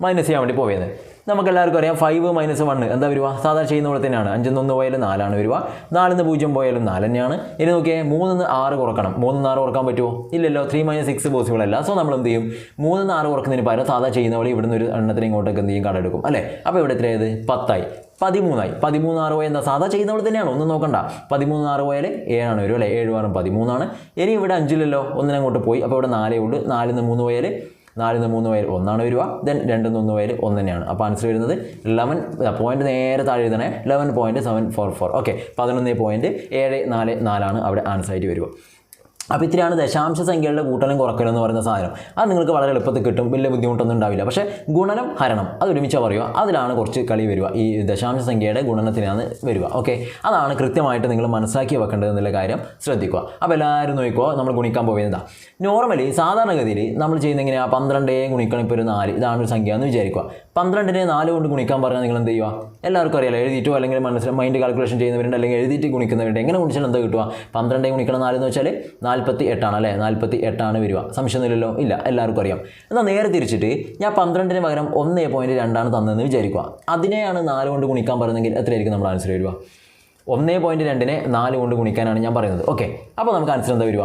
minus ചെയ്യാൻ വേണ്ടി പോയത് നമുക്ക് എല്ലാവർക്കും അറിയാം ഫൈവ് മൈനസ് വണ്ണ് എന്താ വരുവാ സാധാരണ ചെയ്യുന്ന പോലെ തന്നെയാണ്. അഞ്ചിൽ ഒന്ന് പോയാലും നാലാണ് വരിക. നാലിൽ നിന്ന് പൂജ്യം പോയാലും നാല് തന്നെയാണ്. ഇനി നോക്കിയാൽ മൂന്നിൽ നിന്ന് ആറ് കുറക്കണം. മൂന്നിൽ നിന്ന് ആറ് കുറയ്ക്കാൻ പറ്റുമോ ഇല്ലല്ലോ. ത്രീ മൈനസ് സിക്സ് പോസിബിൾ അല്ല. സോ നമ്മൾ എന്ത് ചെയ്യും? മൂന്നിൽ നിന്ന് ആറ് കുറക്കുന്നതിന് പകരം സാധാരണ ചെയ്യുന്ന പോലെ ഇവിടുന്ന് ഒരു എണ്ണത്തിന് ഇങ്ങോട്ടേക്ക് എന്ത് ചെയ്യും? കടെടുക്കും അല്ലേ? അപ്പോൾ ഇവിടെ എത്രയത് പത്തായി. പതിമൂന്നായി. പതിമൂന്ന് ആറ് പോയാൽ എന്താ? സാധാ ചെയ്യുന്ന പോലെ തന്നെയാണ്? ഒന്നും നോക്കണ്ട. പതിമൂന്ന് ആറ് പോയാൽ ഏഴാണ് വരും അല്ലേ? ഏഴ് ആറും പതിമൂന്നാണ്. ഇനി ഇവിടെ അഞ്ചിലല്ലോ ഒന്നിനങ്ങോട്ട് പോയി. അപ്പോൾ ഇവിടെ നാലേ ഉള്ളൂ. നാലിൽ നിന്ന് മൂന്ന് പോയാൽ നാലിൽ നിന്ന് മൂന്ന് പേര് ഒന്നാണ് വരിക ദെൻ രണ്ടിൽ നിന്ന് ഒന്ന് പേര് ഒന്ന് തന്നെയാണ് അപ്പോൾ ആൻസർ വരുന്നത് ലെവൻ പോയിന്റ് നേരെ താഴെ എഴുതണേ eleven point seven four four okay പതിനൊന്ന് പോയിന്റ് ഏഴ് നാല് നാലാണ് അവിടെ ആൻസർ ആയിട്ട് വരിക. അപ്പോൾ ഇത്രയാണ് ദശാംശ സംഖ്യകളുടെ കൂട്ടലും കുറക്കലും എന്ന് പറയുന്ന സാധനം. അത് നിങ്ങൾക്ക് വളരെ എളുപ്പത്തിൽ കിട്ടും. വലിയ ബുദ്ധിമുട്ടൊന്നും ഉണ്ടാവില്ല. പക്ഷേ ഗുണനം ഹരണം. അത് ഒരുമിച്ച് പറയുക. അതിലാണ് കുറച്ച് കളി വരിക. ഈ ദശാംശ സംഖ്യയുടെ ഗുണനത്തിനാണ് വരിക. ഓക്കെ? അതാണ് കൃത്യമായിട്ട് നിങ്ങൾ മനസ്സിലാക്കി വെക്കേണ്ടത് എന്നുള്ള കാര്യം ശ്രദ്ധിക്കുക. അപ്പോൾ എല്ലാവരും നോക്കുക. നമ്മൾ ഗുണിക്കാൻ പോകുന്നതാ നോർമലി സാധാരണഗതിയിൽ നമ്മൾ ചെയ്യുന്ന എങ്ങനെയാണ് പന്ത്രണ്ടേ ഗുണിക്കണം ഇപ്പോൾ ഒരു നാല്. ഇതാണ് ഒരു സംഖ്യ എന്ന് വിചാരിക്കുക. പന്ത്രണ്ടിനെ നാല് കൊണ്ട് ഗുണിക്കാൻ പറഞ്ഞാൽ നിങ്ങൾ എന്ത് ചെയ്യുക എല്ലാവർക്കും അറിയാലോ. എഴുതിയിട്ടോ അല്ലെങ്കിൽ മനസ്സിൽ മൈൻഡ് കാൽക്കുലേഷൻ ചെയ്യുന്നവരുണ്ട് അല്ലെങ്കിൽ എഴുതിയിട്ട് ഗുണിക്കുന്നവരുണ്ട്. എങ്ങനെ ഗുണിച്ചാൽ എന്താ കിട്ടുക പന്ത്രണ്ടേ ഗുണിക്കണം നാല് എന്ന് വെച്ചാൽ നാൽപ്പത്തി എട്ടാണ് അല്ലേ? നാൽപ്പത്തി എട്ടാണ് വരിക. സംശയമൊന്നുമില്ലല്ലോ? ഇല്ല എല്ലാവർക്കും അറിയാം. എന്നാൽ നേരെ തിരിച്ചിട്ട് ഞാൻ പന്ത്രണ്ടിന് പകരം ഒന്നേ പോയിന്റ് രണ്ടാണ് തന്നതെന്ന് വിചാരിക്കുക. അതിനെയാണ് നാല് കൊണ്ട് ഗുണിക്കാൻ പറയുന്നതെങ്കിൽ എത്രയായിരിക്കും നമ്മുടെ ആൻസർ വരിക? ഒന്നേ പോയിന്റ് രണ്ടിനെ നാല് കൊണ്ട് ഗുണിക്കാനാണ് ഞാൻ പറയുന്നത്. ഓക്കെ അപ്പോൾ നമുക്ക് ആൻസർ എന്താ വരിക?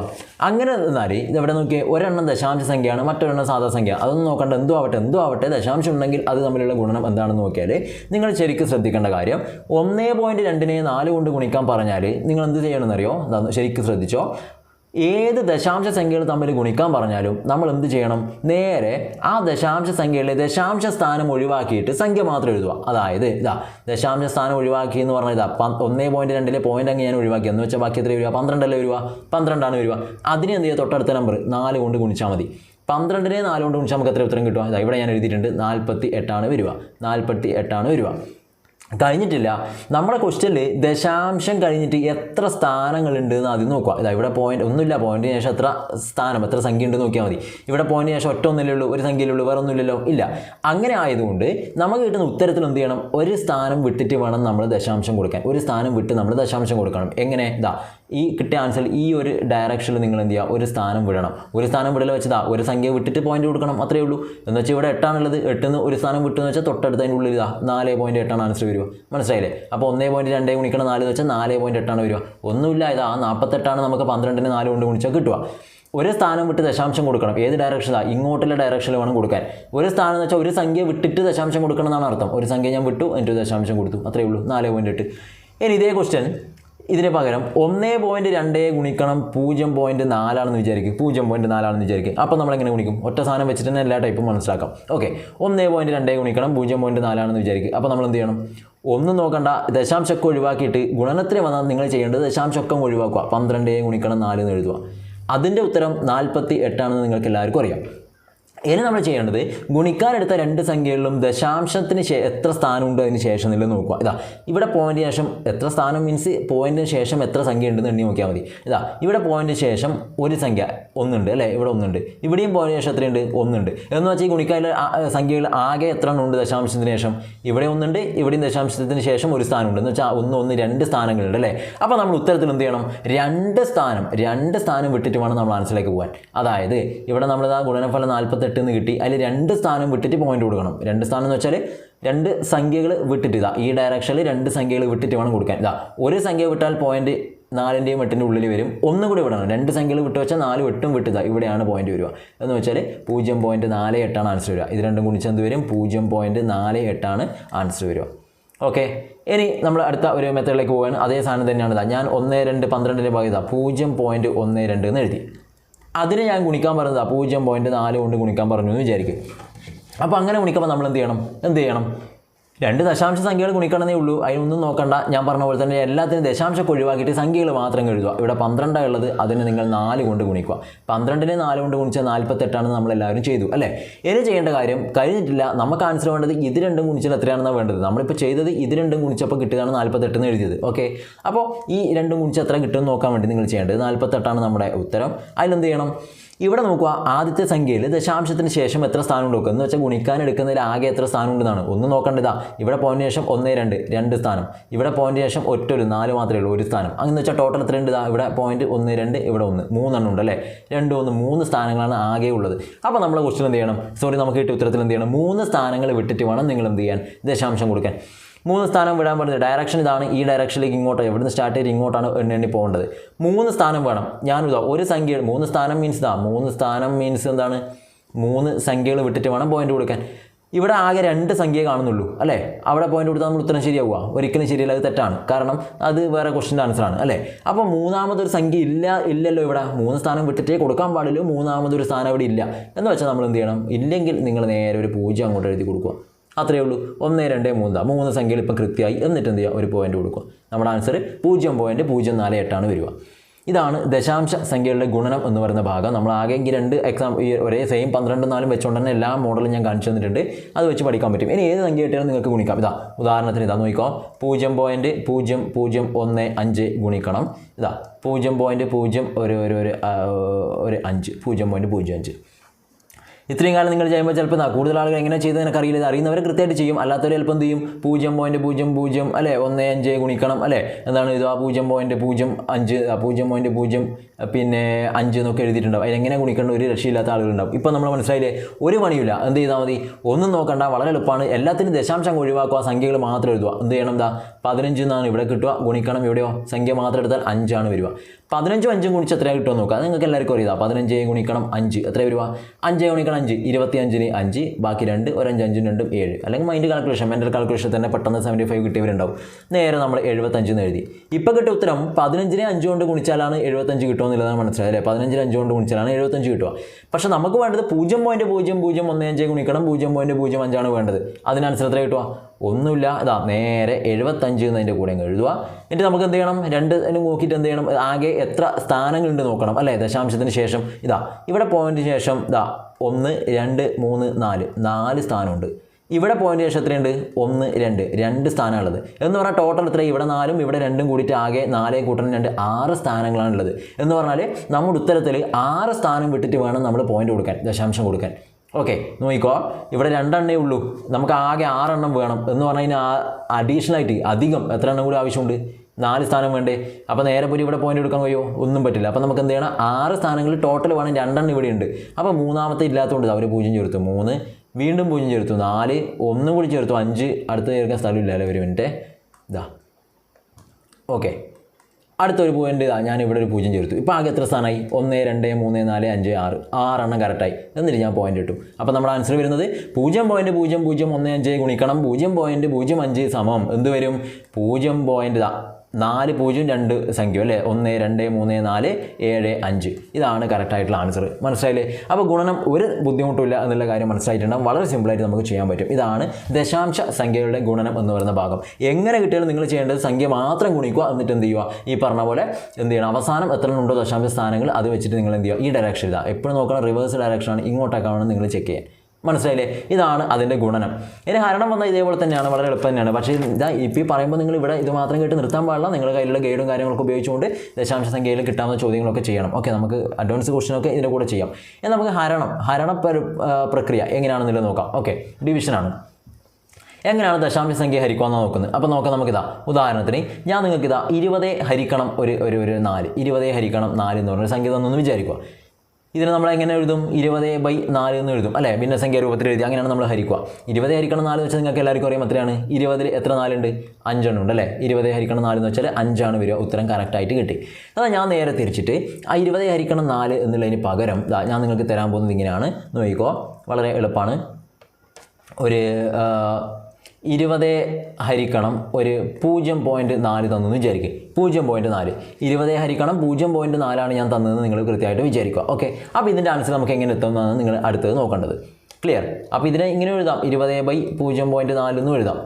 അങ്ങനെ എന്നാൽ ഇതെവിടെ നോക്കിയേ ഒരെണ്ണം ദശാംശ സംഖ്യയാണ് മറ്റൊരെണ്ണം സാധാ സംഖ്യ. അതൊന്നും നോക്കേണ്ട എന്തോ ആവട്ടെ എന്തോ ആവട്ടെ ദശാംശം ഉണ്ടെങ്കിൽ അത് തമ്മിലുള്ള ഗുണനം എന്താണെന്ന് നോക്കിയാൽ നിങ്ങൾ ശരിക്കും ശ്രദ്ധിക്കേണ്ട കാര്യം ഒന്നേ പോയിന്റ് രണ്ടിനെ നാല് കൊണ്ട് ഗുണിക്കാൻ പറഞ്ഞാൽ നിങ്ങൾ എന്ത് ചെയ്യണമെന്നറിയോ? ശരിക്കും ശ്രദ്ധിച്ചോ? ഏത് ദശാംശ സംഖ്യകൾ തമ്മിൽ ഗുണിക്കാൻ പറഞ്ഞാലും നമ്മൾ എന്ത് ചെയ്യണം? നേരെ ആ ദശാംശ സംഖ്യയിലെ ദശാംശ സ്ഥാനം ഒഴിവാക്കിയിട്ട് സംഖ്യ മാത്രം എഴുതുക. അതായത് ഇതാ ദശാംശ സ്ഥാനം ഒഴിവാക്കി എന്ന് പറഞ്ഞാൽ ഇതാ ഒന്നേ പോയിന്റ് രണ്ടിലെ പോയിന്റ് അങ്ങ് ഞാൻ ഒഴിവാക്കി. എന്ന് വെച്ചാൽ ബാക്കി എത്ര വരിക? പന്ത്രണ്ടല്ലേ വരിക? പന്ത്രണ്ടാണ് വരിക. അതിനെ എന്ത് ചെയ്യുക? തൊട്ടടുത്ത നമ്പർ നാല് കൊണ്ട് ഗുണിച്ചാൽ മതി. പന്ത്രണ്ടിനെ നാല് കൊണ്ട് ഗുണിച്ചാൽ നമുക്ക് എത്ര ഉത്തരം കിട്ടുക? ഇതാ ഇവിടെ ഞാൻ എഴുതിയിട്ടുണ്ട് നാൽപ്പത്തി എട്ടാണ് വരിക. നാൽപ്പത്തി എട്ടാണ് വരിക. കഴിഞ്ഞിട്ടില്ല. നമ്മുടെ ക്വസ്റ്റ്യനിൽ ദശാംശം കഴിഞ്ഞിട്ട് എത്ര സ്ഥാനങ്ങളുണ്ട് എന്ന് ആദ്യം നോക്കുക. ഇതാ ഇവിടെ പോയിന്റ് ഒന്നുമില്ല. പോയിന്റിന് ശേഷം എത്ര സ്ഥാനം എത്ര സംഖ്യ ഉണ്ട് നോക്കിയാൽ മതി. ഇവിടെ പോയിന്റിന് ശേഷം ഒറ്റ ഒന്നില്ലേ ഉള്ളൂ ഒരു സംഖ്യയിലേ ഉള്ളൂ വേറെ ഒന്നുമില്ലല്ലോ ഇല്ല. അങ്ങനെ ആയതുകൊണ്ട് നമുക്ക് കിട്ടുന്ന ഉത്തരത്തിൽ എന്ത് ചെയ്യണം? ഒരു സ്ഥാനം വിട്ടിട്ട് വേണം നമ്മൾ ദശാംശം കൊടുക്കാൻ. ഒരു സ്ഥാനം വിട്ട് നമ്മൾ ദശാംശം കൊടുക്കണം. എങ്ങനെ? ഇതാ ഈ കിട്ടിയ ആൻസർ ഈ ഒരു ഡയറക്ഷനിൽ നിങ്ങൾ എന്ത് ചെയ്യുക? ഒരു സ്ഥാനം വിടണം. ഒരു സ്ഥാനം വിടൽ വെച്ചതാ ഒരു സംഖ്യ വിട്ടിട്ട് പോയിന്റ് കൊടുക്കണം. അത്രേ ഉള്ളൂ. എന്ന് വെച്ചാൽ ഇവിടെ എട്ടാണുള്ളത് എട്ടിന്ന് ഒരു സ്ഥാനം വിട്ടെന്ന് വെച്ചാൽ തൊട്ടടുത്തതിന്റെ ഉള്ളിൽ ഇതാ നാല് പോയിന്റ് എട്ടാണ് ആൻസർ വരിക മനസ്സിലായില്ലേ? അപ്പോൾ ഒന്നേ പോയിന്റ് രണ്ടേ ഗുണിക്കണം നാല് എന്ന് വെച്ചാൽ നാല് പോയിന്റ് എട്ടാണ് വരിക ഒന്നുമില്ല ഇതാ ആ നാൽപ്പത്തെട്ടാണ് നമുക്ക് പന്ത്രണ്ടിന് നാല് കൊണ്ട് ഗുണിച്ചാൽ കിട്ടുക ഒരു സ്ഥാനം വിട്ട് ദശാംശം കൊടുക്കണം. ഏത് ഡയറക്ഷനാണ് ഇങ്ങോട്ടുള്ള ഡയറക്ഷനിൽ വേണം കൊടുക്കാൻ. ഒരു സ്ഥാനം എന്ന് വെച്ചാൽ ഒരു സംഖ്യ വിട്ടിട്ട് ദശാംശം കൊടുക്കണം എന്നാണ് അർത്ഥം. ഒരു സംഖ്യ ഞാൻ വിട്ടു എന്റെ ദശാംശം കൊടുത്തു. അത്രേ ഉള്ളൂ. നാല് പോയിന്റ് എട്ട്. ഇനി ഇതേ ക്വസ്റ്റ്യൻ ഇതിന് പകരം ഒന്നേ പോയിന്റ് രണ്ടേ ഗുണിക്കണം പൂജ്യം പോയിന്റ് നാലാണെന്ന് വിചാരിക്കും. പൂജ്യം പോയിന്റ് നാലാണെന്ന് വിചാരിക്കും. അപ്പോൾ നമ്മൾ എങ്ങനെ ഗുണിക്കും? ഒറ്റ സാധനം വെച്ചിട്ട് തന്നെ എല്ലാ ടൈപ്പും മനസ്സിലാക്കാം. ഓക്കെ ഒന്നേ പോയിന്റ് രണ്ടേ ഗുണിക്കണം പൂജ്യം പോയിന്റ് നാലാണെന്ന് വിചാരിക്കും. അപ്പോൾ നമ്മൾ എന്ത് ചെയ്യണം? ഒന്നും നോക്കണ്ട. ദശാംശമൊക്കെ ഒഴിവാക്കിയിട്ട് ഗുണനത്തിന് വന്നാൽ നിങ്ങൾ ചെയ്യേണ്ടത് ദശാംശമൊക്കെ ഒഴിവാക്കുക. പന്ത്രണ്ടേ ഗുണിക്കണം നാല് എന്ന് എഴുതുക. അതിന്റെ ഉത്തരം നാൽപ്പത്തി എട്ടാണെന്ന് നിങ്ങൾക്ക് എല്ലാവർക്കും അറിയാം. ഇനി നമ്മൾ ചെയ്യേണ്ടത് ഗുണിക്കാൻ എടുത്ത രണ്ട് സംഖ്യകളിലും ദശാംശത്തിന് ശേ എത്ര സ്ഥാനമുണ്ട് അതിന് ശേഷം എന്നുള്ളത് നോക്കുക. ഇതാ ഇവിടെ പോയിന്റിന് ശേഷം എത്ര സ്ഥാനം മീൻസ് പോയിന്റിന് ശേഷം എത്ര സംഖ്യ ഉണ്ടെന്ന് എണ്ണി നോക്കിയാൽ മതി. ഇതാ ഇവിടെ പോയിന്റിന് ശേഷം ഒരു സംഖ്യ ഒന്നുണ്ട് അല്ലേ? ഇവിടെ ഒന്നുണ്ട്. ഇവിടെയും പോയിന്റിന് ശേഷം എത്രയുണ്ട്? ഒന്നുണ്ട്. എന്ന് വെച്ചാൽ ഈ ഗുണിക്കാനിലെ സംഖ്യകൾ ആകെ എത്ര ഉണ്ട് ദശാംശത്തിന് ശേഷം? ഇവിടെ ഒന്നുണ്ട് ഇവിടെയും ദശാംശത്തിന് ശേഷം ഒരു സ്ഥാനമുണ്ട്. എന്ന് വെച്ചാൽ ഒന്ന് ഒന്ന് രണ്ട് സ്ഥാനങ്ങളുണ്ട് അല്ലേ? അപ്പോൾ നമ്മൾ ഉത്തരത്തിൽ എന്ത് ചെയ്യണം? രണ്ട് സ്ഥാനം രണ്ട് സ്ഥാനം വിട്ടിട്ട് വേണം നമ്മൾ ആൻസറിലേക്ക് പോകാൻ. അതായത് ഇവിടെ നമ്മൾ ഗുണനഫലം നാൽപ്പത്തെട്ട് എന്ന് കിട്ടി. അതിൽ രണ്ട് സ്ഥാനം വിട്ടിട്ട് പോയിന്റ് കൊടുക്കണം. രണ്ട് സ്ഥാനം എന്ന് വെച്ചാൽ രണ്ട് സംഖ്യകൾ വിട്ടിട്ട് ഇതാ ഈ ഡയറക്ഷനിൽ രണ്ട് സംഖ്യകൾ വിട്ടിട്ട് വേണം കൊടുക്കാൻ. ഇതാ ഒരു സംഖ്യ വിട്ടാൽ പോയിന്റ് നാലിന്റെയും എട്ടിന്റെ ഉള്ളിൽ വരും. ഒന്നും കൂടി വിടണം. രണ്ട് സംഖ്യകൾ വിട്ട് വെച്ചാൽ നാല് വെട്ടും വിട്ടുക ഇവിടെയാണ് പോയിന്റ് വരിക. എന്ന് വെച്ചാൽ പൂജ്യം പോയിന്റ് നാല് എട്ടാണ് ആൻസർ വരിക. ഇത് രണ്ടും ഗുണിച്ചെന്ത് വരും? പൂജ്യം പോയിന്റ് നാല് എട്ടാണ് ആൻസർ വരിക. ഓക്കെ ഇനി നമ്മൾ അടുത്ത ഒരു മെത്തേഡിലേക്ക് പോവുകയാണ് അതേ സാധനം തന്നെയാണ് ഇതാ. ഞാൻ ഒന്ന് രണ്ട് പന്ത്രണ്ടിന്റെ ഭാഗം ഇതാ. പൂജ്യം പോയിന്റ് ഒന്ന് രണ്ട് എന്ന് എഴുതി. അതിനെ ഞാൻ ഗുണിക്കാൻ പറഞ്ഞത്. പൂജ്യം പോയിന്റ് നാല് കൊണ്ട് ഗുണിക്കാൻ പറഞ്ഞു എന്ന് വിചാരിക്കും. അപ്പോൾ അങ്ങനെ ഗുണിക്കുമ്പോൾ നമ്മൾ എന്ത് ചെയ്യണം? എന്ത് ചെയ്യണം? രണ്ട് ദശാംശ സംഖ്യകൾ ഗുണിക്കണമെന്നേ ഉള്ളൂ. അതിനൊന്നും നോക്കണ്ട. ഞാൻ പറഞ്ഞ പോലെ തന്നെ എല്ലാത്തിനും ദശാംശമൊക്കെ ഒഴിവാക്കിയിട്ട് സംഖ്യകൾ മാത്രം എഴുതുക. ഇവിടെ പന്ത്രണ്ടാണ് ഉള്ളത് അതിന് നിങ്ങൾ നാല് കൊണ്ട് ഗുണിക്കുക. പന്ത്രണ്ടിനെ നാല് കൊണ്ട് ഗുണിച്ചാൽ നാൽപ്പത്തെട്ടാണെന്ന് നമ്മളെല്ലാവരും ചെയ്തു. അല്ലേ? ഇനി ചെയ്യേണ്ട കാര്യം കഴിഞ്ഞിട്ടില്ല. നമുക്ക് ആൻസർ വേണ്ടത് ഇത് രണ്ടും ഗുണിച്ചാൽ എത്രയാണെന്നാണ് വേണ്ടത്. നമ്മളിപ്പോൾ ചെയ്തത് ഇത് രണ്ടും ഗുണിച്ചപ്പോൾ കിട്ടുകയാണ് നാൽപ്പത്തെട്ടെന്ന് എഴുതിയത്. ഓക്കെ? അപ്പോൾ ഈ രണ്ടും ഗുണിച്ച് എത്ര കിട്ടുമെന്ന് നോക്കാൻ വേണ്ടി നിങ്ങൾ ചെയ്യേണ്ടത് നാൽപ്പത്തെട്ടാണ് നമ്മുടെ ഉത്തരം. അതിലെന്ത് ചെയ്യണം? ഇവിടെ നോക്കുക ആദ്യത്തെ സംഖ്യയിൽ ദശാംശത്തിന് ശേഷം എത്ര സ്ഥാനം ഉണ്ട് നോക്കുക. എന്ന് വെച്ചാൽ ഗുണിക്കാൻ എടുക്കുന്നതിൽ ആകെ എത്ര സ്ഥാനമുണ്ടെന്നാണ്. ഒന്ന് നോക്കേണ്ടതാ. ഇവിടെ പോയിന്റ് ശേഷം ഒന്ന് രണ്ട് രണ്ട് സ്ഥാനം. ഇവിടെ പോയിന്റ് ശേഷം ഒറ്റ ഒരു നാല് മാത്രമേ ഉള്ളൂ ഒരു സ്ഥാനം. അങ്ങനെ വെച്ചാൽ ടോട്ടൽ എത്ര ഉണ്ട്? ഇവിടെ പോയിന്റ് ഒന്ന് രണ്ട് ഇവിടെ ഒന്ന്. മൂന്നെണ്ണം ഉണ്ട് അല്ലേ? രണ്ട് ഒന്ന് മൂന്ന് സ്ഥാനങ്ങളാണ് ആകെ ഉള്ളത്. അപ്പോൾ നമ്മളെ ക്വസ്റ്റ്യൻ എന്ത് ചെയ്യണം? സോറി നമുക്ക് കിട്ടിയ ഉത്തരത്തിൽ എന്ത് ചെയ്യണം? മൂന്ന് സ്ഥാനങ്ങൾ വിട്ടിട്ട് വേണം നിങ്ങൾ എന്ത് ചെയ്യാൻ? ദശാംശം കൊടുക്കാൻ. മൂന്ന് സ്ഥാനം വിടാൻ പറ്റുന്നത് ഡയറക്ഷൻ ഇതാണ്. ഈ ഡയറക്ഷനിലേക്ക് ഇങ്ങോട്ട്. എവിടുന്ന് സ്റ്റാർട്ട് ചെയ്ത് ഇങ്ങോട്ടാണ് എണ്ണി എണ്ണി പോകേണ്ടത്. മൂന്ന് സ്ഥാനം വേണം. ഞാൻ ഇതാ ഒരു സംഖ്യ മൂന്ന് സ്ഥാനം മീൻസ് ഇതാ. മൂന്ന് സ്ഥാനം മീൻസ് എന്താണ്? മൂന്ന് സംഖ്യകൾ വിട്ടിട്ട് വേണം പോയിന്റ് കൊടുക്കാൻ. ഇവിടെ ആകെ രണ്ട് സംഖ്യ കാണുന്നുള്ളൂ അല്ലേ? അവിടെ പോയിന്റ് കൊടുത്താൽ നമ്മൾ ഉത്തരം ശരിയാവുക. ഒരിക്കലും ശരിയല്ല അത് തെറ്റാണ്. കാരണം അത് വേറെ ക്വസ്റ്റിന്റെ ആൻസറാണ് അല്ലേ? അപ്പോൾ മൂന്നാമതൊരു സംഖ്യ ഇല്ല ഇല്ലല്ലോ ഇവിടെ. മൂന്ന് സ്ഥാനം വിട്ടിട്ടേ കൊടുക്കാൻ പാടില്ല മൂന്നാമതൊരു സ്ഥാനം ഇവിടെ ഇല്ല. എന്ന് വെച്ചാൽ നമ്മൾ എന്ത് ചെയ്യണം? ഇല്ലെങ്കിൽ നിങ്ങൾ നേരെ ഒരു പൂജ്യം അങ്ങോട്ട് എഴുതി കൊടുക്കുക. അത്രയേ ഉള്ളൂ. ഒന്ന് രണ്ട് മൂന്ന്. മൂന്ന് സംഖ്യകൾ ഇപ്പം കൃത്യമായി എന്നിട്ട് എന്ത് ചെയ്യുക? ഒരു പോയിന്റ് കൊടുക്കുക. നമ്മുടെ ആൻസർ പൂജ്യം പോയിന്റ് പൂജ്യം നാല് എട്ടാണ് വരിക. ഇതാണ് ദശാംശ സംഖ്യകളുടെ ഗുണനം എന്ന് പറയുന്ന ഭാഗം. നമ്മൾ ആകെ എങ്കിൽ രണ്ട് എക്സാം ഈ ഒരേ സെയിം പന്ത്രണ്ട് നാലും വെച്ചുകൊണ്ട് തന്നെ എല്ലാ മോഡലും ഞാൻ കാണിച്ചു തന്നിട്ടുണ്ട്. അത് വെച്ച് പഠിക്കാൻ പറ്റും. ഇനി ഏത് സംഖ്യ കിട്ടിയാലും നിങ്ങൾക്ക് ഗുണിക്കാം. ഇതാ ഉദാഹരണത്തിന് ഇതാ നോക്കിക്കോ. പൂജ്യം പോയിന്റ് പൂജ്യം പൂജ്യം ഒന്ന് അഞ്ച് ഗുണിക്കണം. ഇതാ പൂജ്യം പോയിന്റ് പൂജ്യം ഒരു ഒരു ഒരു അഞ്ച്. പൂജ്യം പോയിന്റ് പൂജ്യം അഞ്ച്. ഇത്രയും കാലം നിങ്ങൾ ചെയ്യുമ്പോൾ ചിലപ്പോൾ കൂടുതൽ ആളുകൾ എങ്ങനെ ചെയ്ത് എനിക്ക് അറിയില്ല ഇത് അറിയുന്നവർ കൃത്യമായിട്ട് ചെയ്യും. അല്ലാത്തവർ ചിലപ്പോൾ എന്ത് ചെയ്യും? പൂജ്യം പോയിന്റ് പൂജ്യം പൂജ്യം അല്ലേ? ഒന്ന് അഞ്ച് ഗുണിക്കണം അല്ലേ? എന്താണ് ഇത്? ആ പൂജ്യം പോയിന്റ് പൂജ്യം അഞ്ച് പൂജ്യം പോയിന്റ് പൂജ്യം പിന്നെ അഞ്ച് എന്നൊക്കെ എഴുതിയിട്ടുണ്ടാവും. അതിനെങ്ങനെ ഗുണിക്കേണ്ട ഒരു രക്ഷയില്ലാത്ത ആളുകളുണ്ടാവും. ഇപ്പോൾ നമ്മൾ മനസ്സിലായില്ലേ? ഒരു പണിയില്ല എന്ത് ചെയ്താൽ മതി? ഒന്നും നോക്കണ്ട. വളരെ എളുപ്പമാണ്. എല്ലാത്തിനും ദശാംശം ഒഴിവാക്കുക. സംഖ്യകൾ മാത്രം എഴുതുക. എന്ത് ചെയ്യണം എന്താ? പതിനഞ്ച് എന്നാണ് ഇവിടെ കിട്ടുക. ഗുണിക്കണം എവിടെയോ? സംഖ്യ മാത്രം എടുത്താൽ അഞ്ചാണ് വരിക. പതിനഞ്ചും അഞ്ചും ഗുണിച്ച് എത്ര കിട്ടുമെന്ന് നോക്കുക. അത് നിങ്ങൾക്ക് എല്ലാവർക്കും അറിയാം. പതിനഞ്ച് ഗുണിക്കണം അഞ്ച്. എത്ര വരിക? അഞ്ച് ഗുണിക്കണം അഞ്ച് ഇരുപത്തി അഞ്ചിന് അഞ്ച് ബാക്കി രണ്ട് ഒരഞ്ച് അഞ്ച് അഞ്ചും രണ്ടും ഏഴ്. അല്ലെങ്കിൽ മൈൻഡ് കാൽക്കുലേഷൻ മെന്റൽ കാൽക്കുലേഷൻ തന്നെ പെട്ടെന്ന് സെവന്റി ഫൈവ് കിട്ടിയവരുണ്ടാവും. നേരെ നമ്മൾ എഴുപത്തഞ്ചെന്ന് എഴുതി. ഇപ്പോൾ കിട്ടിയ ഉത്തരം പതിനഞ്ചിനെ അഞ്ച് കൊണ്ട് ഗുണിച്ചാലാണ് എഴുപത്തഞ്ച് കിട്ടുമെന്നുള്ളതാണ് മനസ്സിലായത് അല്ലേ? പതിനഞ്ചിന് അഞ്ച് കൊണ്ട് ഗുണിച്ചാലാണ് എഴുപത്തഞ്ച് കിട്ടുക. പക്ഷേ നമുക്ക് വേണ്ടത് പൂജ്യം പോയിന്റ് പൂജ്യം പൂജ്യം ഒന്ന് അഞ്ച് ഗുണിക്കണം പൂജ്യം പോയിന്റ് പൂജ്യം അഞ്ചാണ് വേണ്ടത്. അതിനനുസരിച്ച് എത്ര കിട്ടുക? ഒന്നുമില്ല. ഇതാ നേരെ എഴുപത്തഞ്ച് എന്നതിന്റെ കൂടെ അങ്ങ് എഴുതുക. എന്നിട്ട് നമുക്ക് എന്ത് ചെയ്യണം? രണ്ട് നോക്കിയിട്ട് എന്ത് ചെയ്യണം? ആകെ എത്ര സ്ഥാനങ്ങളുണ്ട് നോക്കണം അല്ലേ? ദശാംശത്തിന് ശേഷം ഇതാ ഇവിടെ പോയിന്റിന് ശേഷം ഇതാ ഒന്ന് രണ്ട് മൂന്ന് നാല്. നാല് സ്ഥാനമുണ്ട്. ഇവിടെ പോയിന്റ് ശേഷം എത്രയുണ്ട്? ഒന്ന് രണ്ട്. രണ്ട് സ്ഥാനമുള്ളത് എന്ന് പറഞ്ഞാൽ ടോട്ടൽ എത്ര ഇവിടെ നാലും ഇവിടെ രണ്ടും കൂടിയിട്ട് ആകെ നാലേ കൂട്ടണം രണ്ട്. ആറ് സ്ഥാനങ്ങളാണുള്ളത്. എന്ന് പറഞ്ഞാൽ നമ്മുടെ ഉത്തരത്തിൽ ആറ് സ്ഥാനം വിട്ടിട്ട് വേണം നമ്മൾ പോയിന്റ് കൊടുക്കാൻ ദശാംശം കൊടുക്കാൻ. ഓക്കെ നോക്കിക്കോ. ഇവിടെ രണ്ടെണ്ണേ ഉള്ളൂ. നമുക്ക് ആകെ ആറെണ്ണം വേണം. എന്ന് പറഞ്ഞാൽ അഡീഷണൽ ആയിട്ട് അധികം എത്ര എണ്ണം കൂടി ആവശ്യമുണ്ട്? നാല് സ്ഥാനം വേണ്ടേ. അപ്പോൾ നേരെ പോയി ഇവിടെ പോയിന്റ് എടുക്കാൻ കഴിയുമോ ഒന്നും പറ്റില്ല. അപ്പോൾ നമുക്ക് എന്ത് ചെയ്യണം? ആറ് സ്ഥാനങ്ങളിൽ ടോട്ടൽ വേണം. രണ്ടെണ്ണം ഇവിടെ ഉണ്ട്. അപ്പോൾ മൂന്നാമത്തെ ഇല്ലാത്തതുകൊണ്ട് അവർ പൂജ്യം ചേർത്തു. മൂന്ന് വീണ്ടും പൂജ്യം ചേർത്തു. നാല് ഒന്നും കൂടി ചേർത്തു. അഞ്ച് അടുത്ത് ചേർക്കാൻ സ്ഥലമില്ല അല്ലേ ഒരു മിനിറ്റ്. ഇതാ ഓക്കെ അടുത്തൊരു പോയിന്റ് ഇതാ ഞാൻ ഇവിടെ ഒരു പൂജ്യം ചേർത്തു. ഇപ്പോൾ ആകെ എത്ര സ്ഥാനമായി? ഒന്ന് രണ്ട് മൂന്ന് നാല് അഞ്ച് ആറ്. ആറെണ്ണം കറക്റ്റായി എന്നിട്ട് ഞാൻ പോയിന്റ് ഇട്ടു. അപ്പോൾ നമ്മുടെ ആൻസർ വരുന്നത് പൂജ്യം പോയിന്റ് പൂജ്യം പൂജ്യം ഒന്ന് അഞ്ച് ഗുണിക്കണം. പൂജ്യം പോയിന്റ് പൂജ്യം അഞ്ച് സമം. എന്ത് വരും? പൂജ്യം പോയിന്റ് ഇതാ. നാല് പൂജ്യം രണ്ട് സംഖ്യ അല്ലേ? ഒന്ന് രണ്ട് മൂന്ന് നാല് ഏഴ് അഞ്ച്. ഇതാണ് കറക്റ്റായിട്ടുള്ള ആൻസർ മനസ്സിലായില്ലേ? അപ്പോൾ ഗുണനം ഒരു ബുദ്ധിമുട്ടില്ല എന്നുള്ള കാര്യം മനസ്സിലായിട്ടുണ്ടാകും വളരെ സിമ്പിളായിട്ട് നമുക്ക് ചെയ്യാൻ പറ്റും. ഇതാണ് ദശാംശ സംഖ്യകളുടെ ഗുണനം എന്ന് പറയുന്ന ഭാഗം. എങ്ങനെ കിട്ടിയാലും നിങ്ങൾ ചെയ്യേണ്ടത് സംഖ്യ മാത്രം ഗുണിക്കുക എന്നിട്ട് എന്ത് ചെയ്യുക? ഈ പറഞ്ഞ പോലെ എന്ത് ചെയ്യണം? അവസാനം എത്ര ഉണ്ടോ ദശാംശ സ്ഥാനങ്ങൾ? അത് വെച്ചിട്ട് നിങ്ങൾ എന്ത് ചെയ്യുക? ഈ ഡയറക്ഷൻ ഇതാ. എപ്പോഴും നോക്കണം റിവേഴ്സ് ഡയറക്ഷനാണ് ഇങ്ങോട്ടേക്കാണ് നിങ്ങൾ ചെക്ക് ചെയ്യാൻ. മനസ്സിലായില്ലേ? ഇതാണ് അതിന്റെ ഗുണനം. ഇനി ഹരണം വന്നാൽ ഇതേപോലെ തന്നെയാണ് വളരെ എളുപ്പം തന്നെയാണ്. പക്ഷേ ഇതാ ഇപ്പം ഈ പറയുമ്പോൾ നിങ്ങൾ ഇവിടെ ഇത് മാത്രം കേട്ട് നിർത്താൻ പാടില്ല. നിങ്ങളുടെ കയ്യിലുള്ള ഗൈഡും കാര്യങ്ങളൊക്കെ ഉപയോഗിച്ചുകൊണ്ട് ദശാംശ സംഖ്യയിൽ കിട്ടാവുന്ന ചോദ്യങ്ങളൊക്കെ ചെയ്യണം. ഓക്കെ നമുക്ക് അഡ്വാൻസ് ക്വസ്റ്റ്യനൊക്കെ ഇതിന്റെ കൂടെ ചെയ്യാം. ഇനി നമുക്ക് ഹരണം ഹരണ പ്രക്രിയ എങ്ങനെയാണെന്നുള്ളത് നോക്കാം. ഓക്കെ ഡിവിഷനാണ് എങ്ങനെയാണ് ദശാംശ സംഖ്യ ഹരിക്കുമെന്ന് നോക്കുന്നത്? അപ്പോൾ നോക്കാം നമുക്കിതാ ഉദാഹരണത്തിന് ഞാൻ നിങ്ങൾക്ക് ഇതാ ഇരുപതേ ഹരിക്കണം ഒരു ഒരു ഒരു നാല്. ഇരുപതേ ഹരിക്കണം നാല് എന്ന് പറഞ്ഞൊരു സംഖ്യ തന്നൊന്ന് വിചാരിക്കുക. ഇതിന് നമ്മൾ എങ്ങനെ എഴുതും? ഇരുപത് ബൈ നാല് എന്ന് എഴുതും അല്ലേ? ഭിന്നസംഖ്യ രൂപത്തിൽ എഴുതി. അങ്ങനെയാണ് നമ്മൾ ഹരിക്കുക. ഇരുപത് ഹരിക്കണം നാല് വെച്ചാൽ നിങ്ങൾക്ക് എല്ലാവർക്കും അറിയാം എത്രയാണ്? ഇരുപതിൽ എത്ര നാലുണ്ട്? അഞ്ചെണ്ണം ഉണ്ട് അല്ലേ? ഇരുപത് ഹരിക്കണം നാല് എന്ന് വെച്ചാൽ അഞ്ചാണ് വരിക. ഉത്തരം കറക്റ്റായിട്ട് കിട്ടി. അതാ ഞാൻ നേരെ തിരിച്ചിട്ട് ആ ഇരുപത് ഹരിക്കണം നാല് എന്നുള്ളതിന് പകരം ഞാൻ നിങ്ങൾക്ക് തരാൻ പോകുന്നത് ഇങ്ങനെയാണ്. നോക്കിക്കോ വളരെ എളുപ്പമാണ്. ഒരു ഇരുപത് ഹരിക്കണം ഒരു പൂജ്യം പോയിന്റ് നാല് തന്നെന്ന് വിചാരിക്കുക പൂജ്യം പോയിന്റ് നാല്. ഇരുപത് ഹരിക്കണം പൂജ്യം പോയിന്റ് നാലാണ് ഞാൻ തന്നതെന്ന് നിങ്ങൾ കൃത്യമായിട്ട് വിചാരിക്കുക. ഓക്കെ അപ്പോൾ ഇതിന്റെ ആൻസർ നമുക്ക് എങ്ങനെ എത്തുമെന്നാണ് നിങ്ങൾ അടുത്തത് നോക്കേണ്ടത്. ക്ലിയർ അപ്പോൾ ഇതിനെ ഇങ്ങനെ എഴുതാം. ഇരുപത് ബൈ പൂജ്യം പോയിന്റ് നാലെന്ന് എഴുതാം.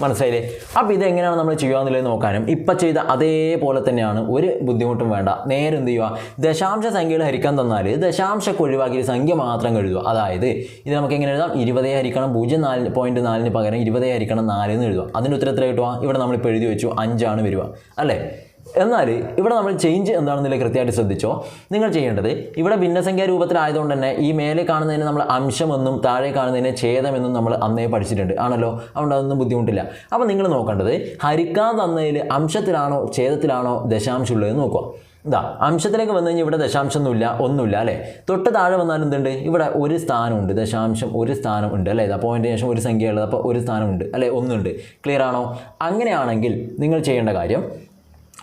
മനസ്സിലായില്ലേ? അപ്പോൾ ഇതെങ്ങനെയാണ് നമ്മൾ ചെയ്യുകയെന്നുള്ളത് നോക്കാനും. ഇപ്പം ചെയ്ത അതേപോലെ തന്നെയാണ് ഒരു ബുദ്ധിമുട്ടും വേണ്ട. നേരെ എന്ത് ചെയ്യുക? ദശാംശ സംഖ്യകൾ ഹരിക്കാൻ തന്നാൽ ദശാംശക്ക് ഒഴിവാക്കി സംഖ്യ മാത്രം എഴുതുക അതായത് ഇത് നമുക്ക് എങ്ങനെ എഴുതാം? ഇരുപതേ ഹരിക്കണം പൂജ്യം നാല് പോയിന്റ് നാലിന് പകരം ഇരുപതേ ഹരിക്കണം നാലെന്ന് എഴുതുക. അതിന്റെ ഉത്തരം എത്ര കിട്ടുക? ഇവിടെ നമ്മളിപ്പോൾ എഴുതി വെച്ചു. അഞ്ചാണ് വരിക. അല്ലേ? എന്നാൽ ഇവിടെ നമ്മൾ ചേഞ്ച് എന്താണെന്നില്ല കൃത്യമായിട്ട് ശ്രദ്ധിച്ചോ? നിങ്ങൾ ചെയ്യേണ്ടത് ഇവിടെ ഭിന്നസംഖ്യാ രൂപത്തിലായതുകൊണ്ട് തന്നെ ഈ മേലെ കാണുന്നതിന് നമ്മൾ അംശമെന്നും താഴെ കാണുന്നതിനെ ഛേദമെന്നും നമ്മൾ അന്നേ പഠിച്ചിട്ടുണ്ട്. ആണല്ലോ? അതുകൊണ്ട് അതൊന്നും ബുദ്ധിമുട്ടില്ല. അപ്പോൾ നിങ്ങൾ നോക്കേണ്ടത് ഹരിക്കാൻ തന്നതിൽ അംശത്തിലാണോ ഛേദത്തിലാണോ ദശാംശം ഉള്ളത് നോക്കുക. ഇതാ അംശത്തിലേക്ക് വന്നു കഴിഞ്ഞാൽ ഇവിടെ ദശാംശമൊന്നുമില്ല ഒന്നുമില്ല അല്ലേ? തൊട്ട് താഴെ വന്നാൽ എന്തുണ്ട്? ഇവിടെ ഒരു സ്ഥാനമുണ്ട്. ദശാംശം ഒരു സ്ഥാനം ഉണ്ട് അല്ലേ? ഇതാ പോയിന്റ് ശേഷം ഒരു സംഖ്യ ഉള്ളത് അപ്പോൾ ഒരു സ്ഥാനമുണ്ട് അല്ലേ? ഒന്നുണ്ട്. ക്ലിയർ ആണോ? അങ്ങനെയാണെങ്കിൽ നിങ്ങൾ ചെയ്യേണ്ട കാര്യം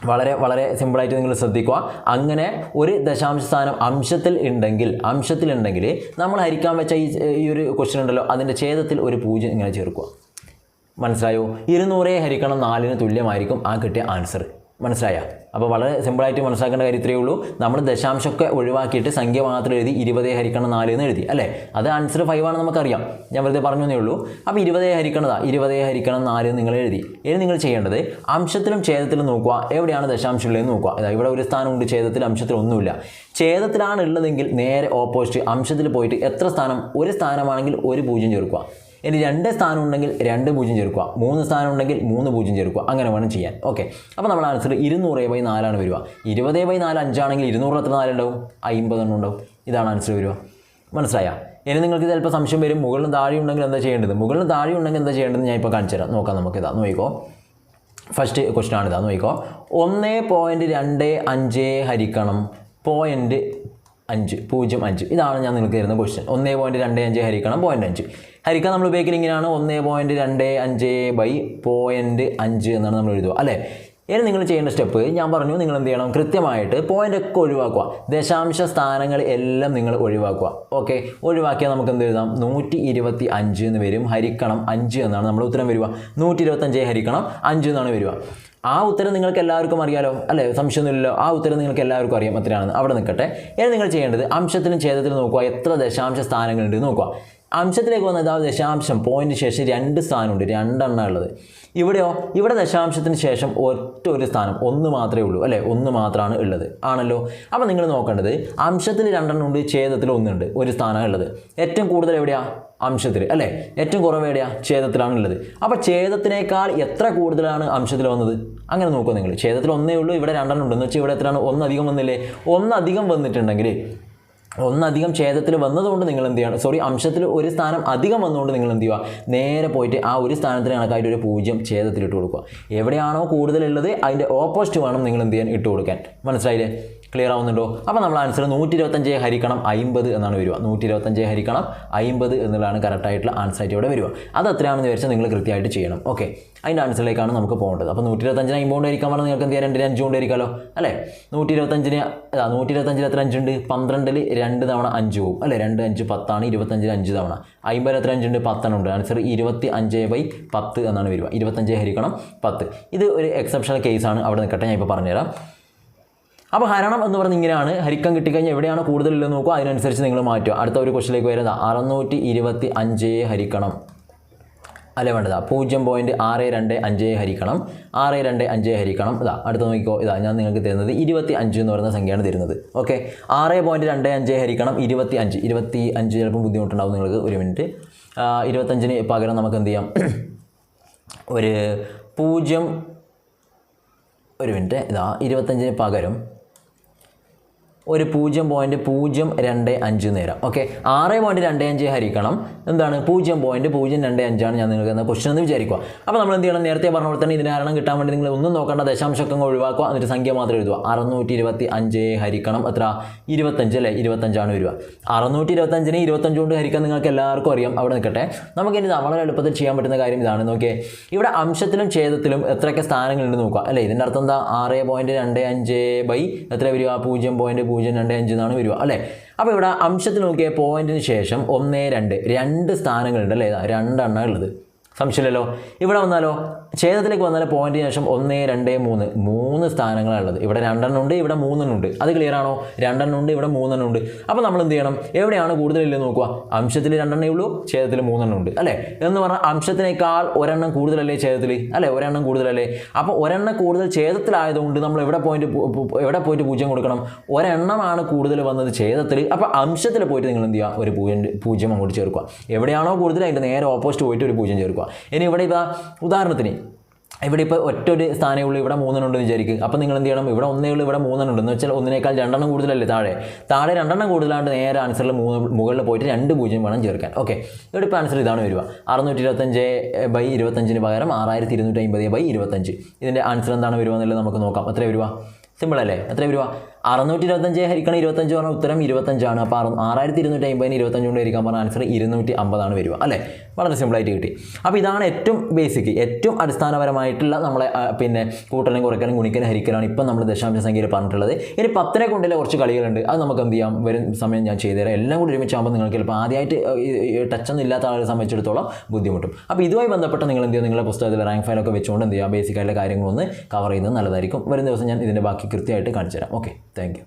വളരെ വളരെ സിമ്പിളായിട്ട് നിങ്ങൾ ശ്രദ്ധിക്കുക. അങ്ങനെ ഒരു ദശാംശ സ്ഥാനം അംശത്തിൽ ഉണ്ടെങ്കിൽ അംശത്തിലുണ്ടെങ്കിൽ നമ്മൾ ഹരിക്കാൻ വെച്ച ഈ ഈ ഒരു ക്വസ്റ്റ്യൻ ഉണ്ടല്ലോ അതിന്റെ ഛേദത്തിൽ ഒരു പൂജ്യം ഇങ്ങനെ ചേർക്കുക. മനസ്സിലായോ? ഇരുന്നൂറേ ഹരിക്കണം നാലിന് തുല്യമായിരിക്കും ആ കിട്ടിയ ആൻസർ മനസ്സിലായ? അപ്പോൾ വളരെ സിമ്പിളായിട്ട് മനസ്സിലാക്കേണ്ട കാര്യം ഇത്രയേ ഉള്ളൂ. നമ്മൾ ദശാംശമൊക്കെ ഒഴിവാക്കിയിട്ട് സംഖ്യ മാത്രം എഴുതി ഇരുപതേ ഹരിക്കണം നാല് എന്ന് എഴുതി അല്ലേ? അത് ആൻസർ ഫൈവ് ആണ് നമുക്കറിയാം. ഞാൻ വെറുതെ പറഞ്ഞു എന്നേ ഉള്ളൂ. അപ്പോൾ ഇരുപതേ ഹരിക്കണതാ ഇരുപതേ ഹരിക്കണം നാല് നിങ്ങൾ എഴുതി. ഇനി നിങ്ങൾ ചെയ്യേണ്ടത് അംശത്തിലും ഛേദത്തിലും നോക്കുക. എവിടെയാണ് ദശാംശം ഉള്ളതെന്ന് നോക്കുക. ഇതാ ഇവിടെ ഒരു സ്ഥാനമുണ്ട് ഛേദത്തിൽ അംശത്തിൽ ഒന്നുമില്ല. ഛേദത്തിലാണ് ഉള്ളതെങ്കിൽ നേരെ ഓപ്പോസിറ്റ് അംശത്തിൽ പോയിട്ട് എത്ര സ്ഥാനം? ഒരു സ്ഥാനമാണെങ്കിൽ ഒരു പൂജ്യം ചേർക്കുക. ഇനി രണ്ട് സ്ഥാനം ഉണ്ടെങ്കിൽ രണ്ട് പൂജ്യം ചേർക്കുക. മൂന്ന് സ്ഥാനം ഉണ്ടെങ്കിൽ മൂന്ന് പൂജ്യം ചേർക്കുക. അങ്ങനെ വേണം ചെയ്യാൻ. ഓക്കെ അപ്പോൾ നമ്മൾ ആൻസർ ഇരുന്നൂറ് ബൈ നാലാണ് വരിക. ഇരുപത് ബൈ നാല് അഞ്ചാണെങ്കിൽ ഇരുന്നൂറ് എത്ര നാലുണ്ടാവും അമ്പതെണ്ണം ഉണ്ടാവും. ഇതാണ് ആൻസർ വരിക. മനസ്സിലായ? ഇനി നിങ്ങൾക്ക് ചിലപ്പോൾ സംശയം വരും. മുകളിൽ താഴെ ഉണ്ടെങ്കിൽ എന്താ ചെയ്യേണ്ടത്? മുകളിൽ താഴെ ഉണ്ടെങ്കിൽ എന്താ ചെയ്യേണ്ടത്? ഞാൻ ഇപ്പോൾ കാണിച്ചു തരാം. നോക്കാം നമുക്ക് ഇതാ. നോക്കിക്കോ. ഫസ്റ്റ് ക്വസ്റ്റ്യൻ ആണ് ഇതാ. നോക്കിക്കോ. ഒന്ന് പോയിന്റ് രണ്ട് അഞ്ച് ഹരിക്കണം. പോയിന്റ് അഞ്ച് പൂജ്യം അഞ്ച്. ഇതാണ് ഞാൻ നിങ്ങൾക്ക് തരുന്ന ക്വസ്റ്റ്യൻ ഒന്നേ പോയിന്റ് രണ്ട് അഞ്ച് ഹരിക്കണം പോയിന്റ് അഞ്ച്. ഹരിക്കാൻ നമ്മൾ ഉപയോഗിക്കുന്ന ഇങ്ങനെയാണ്. ഒന്നേ പോയിന്റ് രണ്ട് അഞ്ച് ബൈ പോയിന്റ് അഞ്ച് എന്നാണ് നമ്മൾ എഴുതുക. അല്ലേ? ഇനി നിങ്ങൾ ചെയ്യേണ്ട സ്റ്റെപ്പ് ഞാൻ പറഞ്ഞു നിങ്ങൾ എന്ത് ചെയ്യണം? കൃത്യമായിട്ട് പോയിന്റ് ഒക്കെ ഒഴിവാക്കുക. ദശാംശ സ്ഥാനങ്ങൾ എല്ലാം നിങ്ങൾ ഒഴിവാക്കുക. ഓക്കെ ഒഴിവാക്കിയാൽ നമുക്ക് എന്ത് എഴുതാം? നൂറ്റി ഇരുപത്തി അഞ്ച് എന്ന് വരും. ഹരിക്കണം അഞ്ച് എന്നാണ് നമ്മൾ ഉത്തരം വരിക. നൂറ്റി ഇരുപത്തഞ്ച് ഹരിക്കണം അഞ്ച് എന്നാണ് വരിക. ആ ഉത്തരം നിങ്ങൾക്ക് എല്ലാവർക്കും അറിയാലോ. അല്ലേ? സംശയമൊന്നുമില്ലല്ലോ. ആ ഉത്തരം നിങ്ങൾക്ക് എല്ലാവർക്കും അറിയാം. എത്രയാണെന്ന് അവിടെ നിൽക്കട്ടെ. ഇനി നിങ്ങൾ ചെയ്യേണ്ടത് അംശത്തിലും ഛേദത്തിലും നോക്കുക. എത്ര ദശാംശ സ്ഥാനങ്ങളുണ്ട് നോക്കുക. അംശത്തിലേക്ക് വന്നത് ദശാംശം പോയിന്റ് ശേഷം രണ്ട് സ്ഥാനമുണ്ട്. രണ്ടെണ്ണം ഉള്ളത്. ഇവിടെയോ? ഇവിടെ ദശാംശത്തിന് ശേഷം ഒറ്റ ഒരു സ്ഥാനം ഒന്ന് മാത്രമേ ഉള്ളൂ അല്ലേ? ഒന്ന് മാത്രമാണ് ഉള്ളത്. ആണല്ലോ? അപ്പോൾ നിങ്ങൾ നോക്കേണ്ടത് അംശത്തിൽ രണ്ടെണ്ണം ഉണ്ട് ഛേദത്തിൽ ഒന്നുണ്ട് ഒരു സ്ഥാനമാണ് ഉള്ളത്. ഏറ്റവും കൂടുതൽ എവിടെയാ? അംശത്തിൽ അല്ലേ? ഏറ്റവും കുറവ് എവിടെയാ? ഛേദത്തിലാണ് ഉള്ളത്. അപ്പോൾ ഛേദത്തിനേക്കാൾ എത്ര കൂടുതലാണ് അംശത്തിൽ വന്നത്? അങ്ങനെ നോക്കുക നിങ്ങൾ. ഛേദത്തിൽ ഒന്നേ ഉള്ളൂ ഇവിടെ രണ്ടെണ്ണം ഉണ്ട്. എന്ന് വെച്ചാൽ ഇവിടെ എത്രയാണ്? ഒന്നധികം വന്നില്ലേ? ഒന്നധികം വന്നിട്ടുണ്ടെങ്കിൽ ഒന്നധികം ഛേദത്തിൽ വന്നതുകൊണ്ട് നിങ്ങൾ എന്ത് ചെയ്യണം സോറി അംശത്തിൽ ഒരു സ്ഥാനം അധികം വന്നുകൊണ്ട് നിങ്ങൾ എന്ത് ചെയ്യുക നേരെ പോയിട്ട് ആ ഒരു സ്ഥാനത്തിന് കണക്കായിട്ട് ഒരു പൂജ്യം ഛേദത്തിൽ ഇട്ട് കൊടുക്കുക. എവിടെയാണോ കൂടുതലുള്ളത് അതിന്റെ ഓപ്പോസിറ്റ് വേണം നിങ്ങൾ എന്ത് ചെയ്യാൻ ഇട്ട് കൊടുക്കാൻ. മനസ്സിലായില്ലേ? ക്ലിയർ ആവുന്നുണ്ടോ? അപ്പോൾ നമ്മൾ ആൻസർ നൂറ്റി ഇരുപത്തഞ്ച് ഹരിക്കണം അമ്പത് എന്നാണ് വരിക. നൂറ്റി ഇരുപത്തഞ്ച് ഹരിക്കണം അമ്പത് എന്നുള്ളതാണ് കറക്റ്റായിട്ടുള്ള ആൻസർ ആയിട്ട് ഇവിടെ വരിക. അത് എത്രയാണെന്ന് വിചാരിച്ചാൽ നിങ്ങൾ കൃത്യമായിട്ട് ചെയ്യണം. ഓക്കെ അതിന്റെ ആൻസറിലേക്കാണ് നമുക്ക് പോകേണ്ടത്. അപ്പോൾ നൂറ്റി ഇരുപത്തഞ്ചിന് അമ്പത് ഹരിക്കാൻ പറഞ്ഞാൽ നിങ്ങൾക്ക് എന്ത് ചെയ്യാൻ രണ്ടിന് അഞ്ച് കൊണ്ട് ഹരിക്കാമല്ലോ അല്ലേ? നൂറ്റി ഇരുപത്തഞ്ചിന് അതാ നൂറ്റി ഇരുപത്തഞ്ചിൽ എത്ര അഞ്ചുണ്ട് പന്ത്രണ്ടിൽ രണ്ട് തവണ അഞ്ച് പോവും. അല്ലേ? രണ്ട് അഞ്ച് പത്താണ് ഇരുപത്തഞ്ചിൽ അഞ്ച് തവണ. അമ്പത് എത്ര അഞ്ചുണ്ട് പത്തെണ്ണം ഉണ്ട്. ആൻസർ ഇരുപത്തി അഞ്ച് ബൈ പത്ത് എന്നാണ് വരിക. ഇരുപത്തഞ്ച് ഹരിക്കണം പത്ത്. ഇത് ഒരു എക്സെപ്ഷണൽ കേസാണ് അവിടെ നിൽക്കട്ടെ ഞാൻ ഇപ്പോൾ പറഞ്ഞുതരാം. അപ്പോൾ ഹരണം എന്ന് പറഞ്ഞ് ഇങ്ങനെയാണ്. ഹരിക്കം കിട്ടിക്കഴിഞ്ഞാൽ എവിടെയാണ് കൂടുതലുള്ളത് നോക്കുക. അതിനനുസരിച്ച് നിങ്ങൾ മാറ്റുക. അടുത്ത ഒരു ക്വസ്റ്റിലേക്ക് വരുന്നത്. അറുന്നൂറ്റി ഇരുപത്തി അഞ്ച് ഹരിക്കണം. അല്ല വേണ്ടതാ? പൂജ്യം പോയിന്റ് ആറ് രണ്ട് അഞ്ച് ഹരിക്കണം. ആറ് രണ്ട് അഞ്ച് ഹരിക്കണം. ഇതാ അടുത്ത നോക്കിക്കോ. ഇതാ ഞാൻ നിങ്ങൾക്ക് തരുന്നത് ഇരുപത്തി അഞ്ച് എന്ന് പറയുന്ന സംഖ്യയാണ് തരുന്നത്. ഓക്കെ ആറ് പോയിന്റ് രണ്ട് അഞ്ച് ഹരിക്കണം ഇരുപത്തി അഞ്ച് ഇരുപത്തി അഞ്ച് ചിലപ്പം ബുദ്ധിമുട്ടുണ്ടാവും നിങ്ങൾക്ക് ഒരു മിനിറ്റ് ഇരുപത്തഞ്ചിന് പകരം നമുക്ക് എന്ത് ചെയ്യാം? ഒരു പൂജ്യം ഒരു മിനിറ്റ് ഇതാ ഇരുപത്തഞ്ചിന് പകരം ഒരു പൂജ്യം പോയിന്റ് പൂജ്യം രണ്ട് അഞ്ച് നേരം. ഓക്കെ ആറ് പോയിന്റ് രണ്ട് അഞ്ച് ഹരിക്കണം. എന്താണ്? പൂജ്യം പോയിന്റ് പൂജ്യം രണ്ട് അഞ്ചാണ് ഞാൻ നിങ്ങൾക്ക് എന്ന ക്വസ്റ്റൻ എന്ന് വിചാരിക്കുക. അപ്പോൾ നമ്മൾ എന്ത് ചെയ്യണം? നേരത്തെ പറഞ്ഞ പോലെ തന്നെ ഇതിന് ഹരണം കിട്ടാൻ വേണ്ടി നിങ്ങൾ ഒന്നും നോക്കേണ്ട. ദശാംശമൊക്കെ അങ്ങ് ഒഴിവാക്കുക. എന്നിട്ട് സംഖ്യ മാത്രം എഴുതുക. അറുന്നൂറ്റി ഇരുപത്തി അഞ്ച് ഹരിക്കണം. എത്ര? ഇരുപത്തഞ്ച് അല്ലേ? ഇരുപത്തഞ്ചാണ് വരിക. അറുന്നൂറ്റി ഇരുപത്തഞ്ചിനെ ഇരുപത്തഞ്ച് കൊണ്ട് ഹരിക്കാൻ നിങ്ങൾക്ക് എല്ലാവർക്കും അറിയാം. അവിടെ നിൽക്കട്ടെ. നമുക്ക് ഇനി വളരെ എളുപ്പത്തിൽ ചെയ്യാൻ പറ്റുന്ന കാര്യം ഇതാണ്. നോക്കിയേ. ഇവിടെ അംശത്തിലും ഛേദത്തിലും എത്രയൊക്കെ സ്ഥാനങ്ങളുണ്ട് നോക്കുക. അല്ലേ? ഇതിന്റെ അർത്ഥം എന്താ? ആറ് പോയിന്റ് രണ്ട് അഞ്ച് ബൈ എത്ര വരിക? പൂജ്യം പോയിന്റ് രണ്ട് അഞ്ച് എന്നാണ് വരിക അല്ലേ? അപ്പോൾ ഇവിടെ അംശത്തിൽ നോക്കിയ പോയിന്റിന് ശേഷം ഒന്ന് രണ്ട് രണ്ട് സ്ഥാനങ്ങളുണ്ട് അല്ലേ? ഇതാ രണ്ടെണ്ണം ഉള്ളത്. സംശയമില്ലല്ലോ? ഇവിടെ വന്നാലോ? ഛേദത്തിലേക്ക് വന്നാൽ പോയിന്റിന് ശേഷം ഒന്ന് രണ്ട് മൂന്ന്. മൂന്ന് സ്ഥാനങ്ങളാണ് ഉള്ളത്. ഇവിടെ രണ്ടെണ്ണം ഉണ്ട് ഇവിടെ മൂന്നെണ്ണം ഉണ്ട് അത് ക്ലിയർ ആണോ? രണ്ടെണ്ണം ഉണ്ട് ഇവിടെ മൂന്നെണ്ണം ഉണ്ട് അപ്പോൾ നമ്മൾ എന്ത് ചെയ്യണം? എവിടെയാണ് കൂടുതലില്ല നോക്കുക? അംശത്തിൽ രണ്ടെണ്ണേ ഉള്ളൂ ഛേദത്തിൽ മൂന്നെണ്ണം ഉണ്ട് അല്ലേ? എന്ന് പറഞ്ഞാൽ അംശത്തിനേക്കാൾ ഒരെണ്ണം കൂടുതലല്ലേ ഛേദത്തിൽ അല്ലേ? ഒരെണ്ണം കൂടുതലല്ലേ? അപ്പോൾ ഒരെണ്ണം കൂടുതൽ ഛേദത്തിലായതുകൊണ്ട് നമ്മൾ എവിടെ പോയിന്റ് എവിടെ പോയിട്ട് പൂജ്യം കൊടുക്കണം? ഒരെണ്ണമാണ് കൂടുതൽ വന്നത് ഛേദത്തിൽ അപ്പോൾ അംശത്തിൽ പോയിട്ട് നിങ്ങൾ എന്ത് ചെയ്യുക? ഒരു പൂജ്യം പൂജ്യം അങ്ങോട്ട് ചേർക്കുക. എവിടെയാണോ കൂടുതൽ അതിന്റെ നേരെ ഓപ്പോസിറ്റ് പോയിട്ട് ഒരു പൂജ്യം ചേർക്കുക. ഇനി ഇവിടെ ഇതാ ഉദാഹരണത്തിന് ഇവിടെ ഇപ്പോൾ ഒറ്റ ഒരു സ്ഥാനമേ ഉള്ളൂ ഇവിടെ മൂന്നെണ്ണം ഉണ്ടെന്ന് വിചാരിക്കും. അപ്പോൾ നിങ്ങൾ എന്ത് ചെയ്യണം? ഇവിടെ ഒന്നേ ഉള്ളൂ ഇവിടെ മൂന്നെണ്ണം എന്ന് വെച്ചാൽ ഒന്നിനേക്കാൾ രണ്ടെണ്ണം കൂടുതലല്ലേ താഴെ? താഴെ രണ്ടെണ്ണം കൂടുതലാണ്ട് നേരെ ആൻസറിൽ മൂന്ന് മുകളിൽ പോയിട്ട് രണ്ട് പൂജ്യം വേണം ചേർക്കാൻ. ഓക്കെ ഇവിടെ ഇപ്പോൾ ആൻസർ ഇതാണ് വരിക. അറുന്നൂറ്റി ഇരുപത്തഞ്ച് ബൈ ഇരുപത്തഞ്ചിന് പകരം ആറായിരത്തി ഇരുന്നൂറ്റി അമ്പത് ബൈ ഇരുപത്തഞ്ച്. ഇതിന്റെ ആൻസർ എന്താണ് വരുവാന്നുള്ളത് നമുക്ക് നോക്കാം. എത്ര വരുവാ സിമ്പിൾ അല്ലേ? എത്ര വരിക? അറുന്നൂറ്റി ഇരുപത്തഞ്ച് ഹരിക്കണം ഇരുപത്തഞ്ച് പറഞ്ഞ ഉത്തരം ഇരുപത്തഞ്ചാണ്. അപ്പോൾ ആറായിരത്തി ഇരുന്നൂറ്റി അമ്പതിന് ഇരുപത്തഞ്ച് കൊണ്ട് ഹരിക്കാൻ പറഞ്ഞ ആൻസർ ഇരുന്നൂറ്റി അമ്പതാണ് വരിക. അല്ലേ? വളരെ സിമ്പിളായിട്ട് കിട്ടി. അപ്പോൾ ഇതാണ് ഏറ്റവും ബേസിക് ഏറ്റവും അടിസ്ഥാനപരമായിട്ടുള്ള നമ്മളെ പിന്നെ കൂട്ടലും കുറയ്ക്കലും ഗുണിക്കലും ഹരിക്കലാണ് ഇപ്പം നമ്മൾ ദശാംശ സംഖ്യയിൽ പറഞ്ഞിട്ടുള്ളത്. ഇനി പത്തിനെ കൊണ്ടുള്ള കുറച്ച് കളികളുണ്ട്. അത് നമുക്ക് എന്ത് ചെയ്യാം? വരും സമയം ഞാൻ ചെയ്തുതരാം എല്ലാം കൂടി ഒരുമിച്ചാകുമ്പോൾ നിങ്ങൾക്ക് ചിലപ്പോൾ ആദ്യമായിട്ട് ടച്ചൊന്നും ഇല്ലാത്ത ആളെ സംബന്ധിച്ചിടത്തോളം ബുദ്ധിമുട്ടും. അപ്പോൾ ഇതുമായി ബന്ധപ്പെട്ട് നിങ്ങൾ എന്ത് ചെയ്യുക നിങ്ങളുടെ പുസ്തകത്തിൽ റാങ്ക് ഫയലൊക്കെ വെച്ചുകൊണ്ട് എന്ത് ചെയ്യുക? ബേസിക്കായിട്ടുള്ള കാര്യങ്ങളൊന്ന് കവർ ചെയ്യുന്നത് നല്ലതായിരിക്കും. വരും ദിവസം ഞാൻ ഇതിന്റെ ബാക്കി കൃത്യമായിട്ട് കാണിച്ചു തരാം. Okay thank you